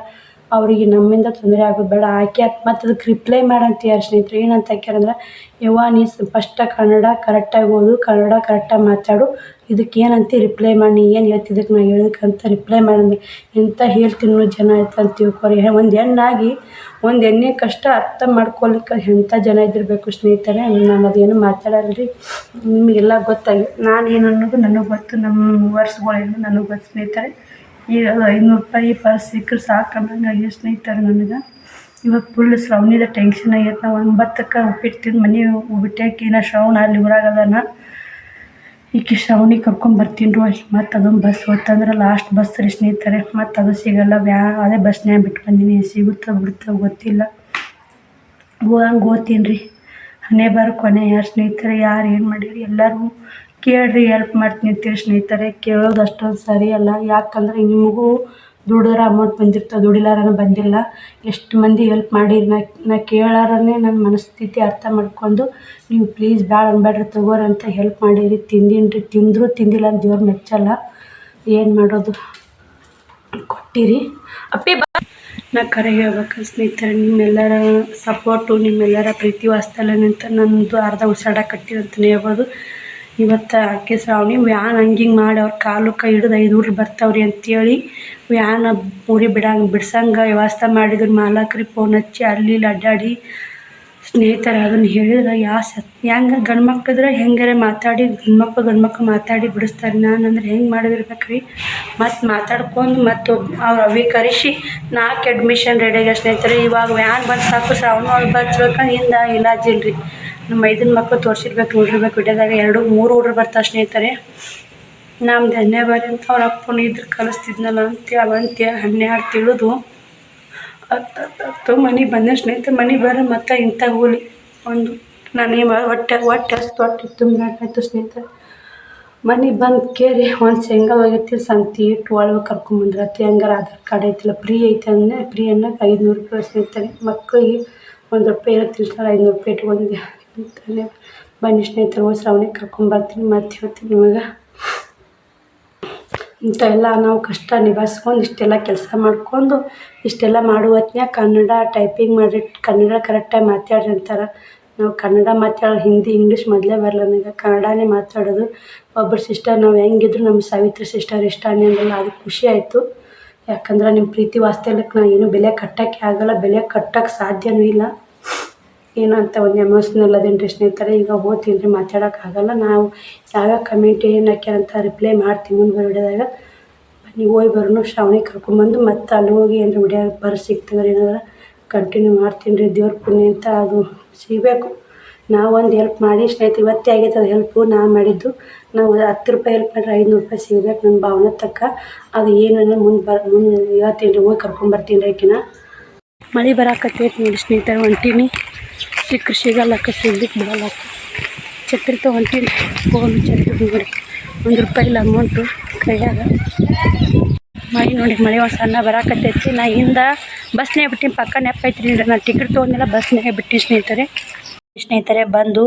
ಅವರಿಗೆ ನಮ್ಮಿಂದ ತೊಂದರೆ ಆಗೋದು ಬೇಡ. ಆಕೆ ಮತ್ತು ಅದಕ್ಕೆ ರಿಪ್ಲೈ ಮಾಡಂತ ಯಾರು ಸ್ನೇಹಿತರೆ? ಏನಂತ ಹಾಕ್ಯಾರಂದ್ರೆ ಯವ್ವ ನೀ ಫಸ್ಟ ಕನ್ನಡ ಕರೆಕ್ಟಾಗಿ ಓದು, ಕನ್ನಡ ಕರೆಕ್ಟಾಗಿ ಮಾತಾಡು. ಇದಕ್ಕೆ ಏನಂತ ರಿಪ್ಲೈ ಮಾಡಿ ಏನು ಹೇಳ್ತಿದ್ದಕ್ಕೆ ನಾ ಅಂತ ರಿಪ್ಲೈ ಮಾಡಂದೆ. ಎಂಥ ಹೇಳ್ತಿನೋ ಜನ ಅಂತ ತಿಳ್ಕೊರಿ. ಒಂದು ಹೆಣ್ಣಾಗಿ, ಒಂದು ಎಣ್ಣೆ ಕಷ್ಟ ಅರ್ಥ ಮಾಡ್ಕೊಲಿಕ್ಕೆ ಎಂಥ ಜನ ಇದ್ದಿರಬೇಕು ಸ್ನೇಹಿತರೆ? ನಾನು ಅದೇನು ಮಾತಾಡಲ್ಲ ರೀ ನಿಮಗೆಲ್ಲ ಗೊತ್ತಾಗಿ. ನಾನು ಏನು ಅನ್ನೋದು ನನಗೆ ಗೊತ್ತು. ನಮ್ಮ ವರ್ಸ್ಗಳೇನು ನನಗೆ ಗೊತ್ತು ಸ್ನೇಹಿತರೆ. ಈಗ ಐನೂರು ರೂಪಾಯಿ ಪರ್ಸ್ ಸಿಕ್ಕರೆ ಸಾಕು ಅನ್ನಂಗೆ ಸ್ನೇಹಿತರೆ ನನಗೆ? ಇವತ್ತು ಫುಲ್ ಶ್ರವಣಿದ ಟೆನ್ಷನ್ ಆಗೈತೆ. ನಾವು ಒಂಬತ್ತಕ್ಕೆ ಉಪ್ಪಿಟ್ಟು ತಿಂದು ಮನೆ ಬಿಟ್ಟಾಕಿ ನಾ ಶ್ರವಣ ಅಲ್ಲಿ ಊರಾಗ ಈಕಿ ಶ್ರವಣಿ ಕರ್ಕೊಂಬರ್ತೀನಿ ರೀ ಅಷ್ಟು. ಮತ್ತು ಅದೊಂದು ಬಸ್ ಹೋತಂದ್ರೆ ಲಾಸ್ಟ್ ಬಸ್ ರೀ ಸ್ನೇಹಿತರೆ ಮತ್ತು ಅದು ಸಿಗಲ್ಲ ವ್ಯಾ ಅದೇ ಬಸ್ನ್ಯಾಗ ಬಿಟ್ಟು ಬಂದೀನಿ. ಸಿಗುತ್ತೋ ಬಿಡುತ್ತೋ ಗೊತ್ತಿಲ್ಲ. ಹೋಗಂಗೆ ಓದ್ತೀನಿ ರೀ. ಹನೇ ಬಾರ ಕೊನೆ ಯಾರು ಸ್ನೇಹಿತರೆ ಯಾರು ಏನು ಮಾಡಿರಿ? ಎಲ್ಲರೂ ಕೇಳಿರಿ ಹೆಲ್ಪ್ ಮಾಡ್ತೀನಿ ಅಂತೇಳಿ ಸ್ನೇಹಿತರೆ. ಕೇಳೋದು ಅಷ್ಟೊಂದು ಸರಿ ಅಲ್ಲ. ಯಾಕಂದ್ರೆ ನಿಮಗೂ ದುಡಿದ್ರೆ ಅಮೌಂಟ್ ಬಂದಿರ್ತವೆ ದುಡಿಲಾರನ ಬಂದಿಲ್ಲ. ಎಷ್ಟು ಮಂದಿ ಹೆಲ್ಪ್ ಮಾಡಿ ನಾ ನಾ ಕೇಳಾರನೇ ನನ್ನ ಮನಸ್ಥಿತಿ ಅರ್ಥ ಮಾಡ್ಕೊಂಡು ನೀವು ಪ್ಲೀಸ್ ಬ್ಯಾಡ ಅನ್ಬೇಡ್ರಿ ತಗೋರಿ ಅಂತ ಹೆಲ್ಪ್ ಮಾಡಿರಿ. ತಿಂದಿನ್ರಿ, ತಿಂದರೂ ತಿಂದಿಲ್ಲ ಅಂತ ದೇವ್ರು ಮೆಚ್ಚಲ್ಲ. ಏನು ಮಾಡೋದು? ಕೊಟ್ಟಿರಿ. ಅಪ್ಪಿ, ಬಾ. ನಾ ಕರೆ ಹೇಳ್ಬೇಕು ಸ್ನೇಹಿತರೆ, ನಿಮ್ಮೆಲ್ಲರ ಸಪೋರ್ಟು ನಿಮ್ಮೆಲ್ಲರ ಪ್ರೀತಿ ವಾಸ್ತಲ್ಲ ನಿಂತ ನನ್ನದು ಅರ್ಧ ಉಸಿರಾಡ ಕಟ್ಟಿರಂತಲೇ ಅಂತಲೇ ಹೇಳ್ಬೋದು. ಇವತ್ತು ಆಕೆ ಶ್ರಾವಣಿ, ವ್ಯಾನ್ ಹಂಗಿಂಗ್ ಹಿಂಗೆ ಮಾಡಿ ಅವ್ರ ಕಾಲು ಕೈ ಹಿಡಿದು ಐನೂರು ಬರ್ತಾವ್ರಿ ಅಂತೇಳಿ ವ್ಯಾನ್ ಊರಿ ಬಿಡಂಗೆ ಬಿಡ್ಸಂಗೆ ವ್ಯವಸ್ಥೆ ಮಾಡಿದ್ರು. ಮಾಲಕ್ರಿ ಫೋನ್ ಹಚ್ಚಿ ಅಲ್ಲಿ ಇಲ್ಲಿ ಅಡ್ಡಾಡಿ ಸ್ನೇಹಿತರ ಅದನ್ನ ಹೇಳಿದ್ರೆ, ಯಾ ಸತ್, ಹೆಂಗೆ ಗಂಡು ಮಕ್ಳಿದ್ರೆ ಹೆಂಗಾರೆ ಮಾತಾಡಿ ಗಂಡ್ಮಕ್ಳು ಗಂಡ್ಮಕ್ಳು ಮಾತಾಡಿ ಬಿಡಿಸ್ತಾರೆ. ನಾನು ಅಂದ್ರೆ ಹೆಂಗೆ ಮಾಡಿದಿರ್ಬೇಕ್ರಿ? ಮತ್ತು ಮಾತಾಡ್ಕೊಂಡು ಮತ್ತು ಅವ್ರು ಅವಿ ಕರೆಸಿ ನಾಲ್ಕು ಅಡ್ಮಿಷನ್ ರೆಡಿಯಾಗ ಸ್ನೇಹಿತರೆ. ಇವಾಗ ವ್ಯಾನ್ ಬಂದು ಸಾಕು, ಶ್ರಾವಣ ಬಚ್ಬೇಕಂದ್ರೆ ಹಿಂದೆ ಇಲಾಜ್ ಇಲ್ಲ ರೀ ನಮ್ಮ ಮೈದನ ಮಕ್ಕಳು ತೋರಿಸಿರ್ಬೇಕು, ನೋಡಿರ್ಬೇಕು ವಿಡಿಯೋದಾಗ ಎರಡು, ಮೂರು ಹುಡ್ರು ಬರ್ತಾ ಸ್ನೇಹಿತರೆ. ನಮ್ದು ಹನ್ನೆ ಬಾರಿ ಅಂತ ಅವ್ರ ಅಪ್ಪನ ಇದ್ರ ಕಲಿಸ್ತಿದ್ನಲ್ಲ ಅಂತ ಅವಂತ್ಯ ಹನ್ನೆರಡು ತಿಳಿದು ಹತ್ತು ಹತ್ತು ಹತ್ತು ಮನೆಗೆ ಬಂದೆ ಸ್ನೇಹಿತರೆ. ಮನೆಗೆ ಬರ್ರಿ ಮತ್ತೆ ಇಂಥ ಹೋಲಿ ಒಂದು ನನಗೆ ಹೊಟ್ಟೆ ಹೊಟ್ಟೆ ಅಷ್ಟು ಹೊಟ್ಟೆ ತುಂಬಾಕಾಯ್ತು ಸ್ನೇಹಿತರೆ. ಮನೆಗೆ ಬಂದು ಕೇರಿ, ಒಂದು ಶೇಂಗಾ ಹೋಗೈತಿ ಸಂತಿ ಇಟ್ಟು ಒಳಗೆ ಕರ್ಕೊಂಬಂದ್ರತಿ ಹಂಗಾರೆ ಆಧಾರ್ ಕಾರ್ಡ್ ಐತಿಲ್ಲ, ಫ್ರೀ ಐತೆ ಅಂದರೆ ಫ್ರೀ ಅನ್ನೋಕೆ ಐದುನೂರು ರೂಪಾಯಿ ಸ್ನೇಹಿತರೆ. ಮಕ್ಕಳಿಗೆ ಒಂದು ರೂಪಾಯಿ ಇರೋ ತಿಳಿಸ್ತಾರೆ ಐದುನೂರು ರೂಪಾಯಿ ಇಟ್ಕೊಂಡಿದ್ದೆ ಬನ್ನಿ ಸ್ನೇಹಿತರು ಶ್ರಾವಣಿಗೆ ಕರ್ಕೊಂಬರ್ತೀನಿ ಮತ್ತೆ ಹೇಳ್ತೀನಿ ನಿಮಗೆ. ಇಂಥವೆಲ್ಲ ನಾವು ಕಷ್ಟ ನಿಭಾಯಿಸ್ಕೊಂಡು ಇಷ್ಟೆಲ್ಲ ಕೆಲಸ ಮಾಡ್ಕೊಂಡು ಇಷ್ಟೆಲ್ಲ ಮಾಡುವ ಹೊತ್ನ್ಯಾಗ ಕನ್ನಡ ಟೈಪಿಂಗ್ ಮಾಡಿ, ಕನ್ನಡ ಕರೆಕ್ಟಾಗಿ ಮಾತಾಡ್ರಿ ಅಂತಾರೆ. ನಾವು ಕನ್ನಡ ಮಾತಾಡೋ ಹಿಂದಿ ಇಂಗ್ಲೀಷ್ ಮೊದಲೇ ಬರಲ್ಲ ನನಗೆ. ಕನ್ನಡನೇ ಮಾತಾಡೋದು. ಒಬ್ಬರು ಸಿಸ್ಟರ್ ನಾವು ಹೆಂಗಿದ್ರು ನಮ್ಮ ಸಾವಿತ್ರಿ ಸಿಸ್ಟರ್ ಇಷ್ಟ ಅನ್ನೋಂಗಿಲ್ಲ ಅದು ಖುಷಿ ಆಯಿತು. ಯಾಕಂದ್ರೆ ನಿಮ್ಮ ಪ್ರೀತಿ ವಾತ್ಸಲ್ಯಕ್ಕೆ ನಾನು ಏನು ಬೆಲೆ ಕಟ್ಟೋಕ್ಕೆ ಆಗಲ್ಲ, ಬೆಲೆ ಕಟ್ಟೋಕ್ಕೆ ಸಾಧ್ಯವೂ ಇಲ್ಲ. ಏನಂತ ಒಂದು ಎಮೋಷ್ನಲ್ ಅದು ಇಂಟ್ರೆಸ್ಟ್ ಸ್ನೇಹಿತರೆ ಈಗ ಓದ್ತೀನಿ ರೀ ಮಾತಾಡೋಕ್ಕಾಗಲ್ಲ ನಾವು ಯಾವ ಕಮೆಂಟ್ ಏನು ಹಾಕ್ಯಾರಂತ ರಿಪ್ಲೈ ಮಾಡ್ತೀನಿ ಮುಂದೆ ವಿಡಿಯೋದಾಗ ಬನ್ನಿ, ಹೋಗಿ ಬರೋನು ಶ್ರಾವಣಿ ಕರ್ಕೊಂಬಂದು ಮತ್ತೆ ಅಲ್ಲಿ ಹೋಗಿ ಏನಾರ ವಿಡಿಯೋ ಬರ್ ಸಿಗ್ತದೆ ಏನಾದ್ರೆ. ಕಂಟಿನ್ಯೂ ಮಾಡ್ತೀನಿ ರೀ, ದೇವ್ರ ಪುಣ್ಯ ಅಂತ ಅದು ಸಿಗಬೇಕು. ನಾವು ಒಂದು ಹೆಲ್ಪ್ ಮಾಡಿ ಸ್ನೇಹಿತರು ಇವತ್ತೇ ಆಗೈತೆ ಅದು ಹೆಲ್ಪು ನಾನು ಮಾಡಿದ್ದು. ನಾವು ಹತ್ತು ರೂಪಾಯಿ ಹೆಲ್ಪ್ ಮಾಡಿದ್ರೆ ಐನೂರು ರೂಪಾಯಿ ಸಿಗ್ಬೇಕು ನನ್ನ ಭಾವನೆ ತಕ್ಕ. ಅದು ಏನು ಅನ್ನೋದು ಮುಂದೆ ಬರ್, ಮುಂದೆ ಇವತ್ತೇನು ಹೋಗಿ ಕರ್ಕೊಂಬರ್ತೀನಿ ರೀ ಆಕಿನ. ಮಳೆ ಬರಕತ್ತೈತೆ ನೋಡಿ ಸ್ನೇಹಿತರು, ಹೊಂಟೀನಿ. ಸಿಕ್ಕರೆ ಸಿಗಲ್ಲಕ್ಕ ಸಿಗ್ಲಿಕ್ಕೆ ಬಿಡಲ್ಲಕ್ಕ ಛತ್ರಿ ತೊಗೊಂತೀನಿ. ಹೋಗಿ ಛತ್ರಿ ನೋಡಿ ಒಂದು ರೂಪಾಯಿ ಇಲ್ಲ ಅಮೌಂಟು ಕೈಯಾಗ. ಮಳೆ ನೋಡಿ, ಮಳೆ ಒಂದು ಸಣ್ಣ ಬರಾಕತ್ತೈತಿ. ನಾ ಹಿಂದ ಬಸ್ನೇ ಬಿಟ್ಟಿನಿ. ಪಕ್ಕ ನೆಪ್ಪ ಐತ್ರಿ ನಾನು ಟಿಕೆಟ್ ತೊಗೊಂಡಿಲ್ಲ ಬಸ್ನೇ ಬಿಟ್ಟು ಸ್ನೇಹಿತರೆ. ಸ್ನೇಹಿತರೆ, ಬಂದು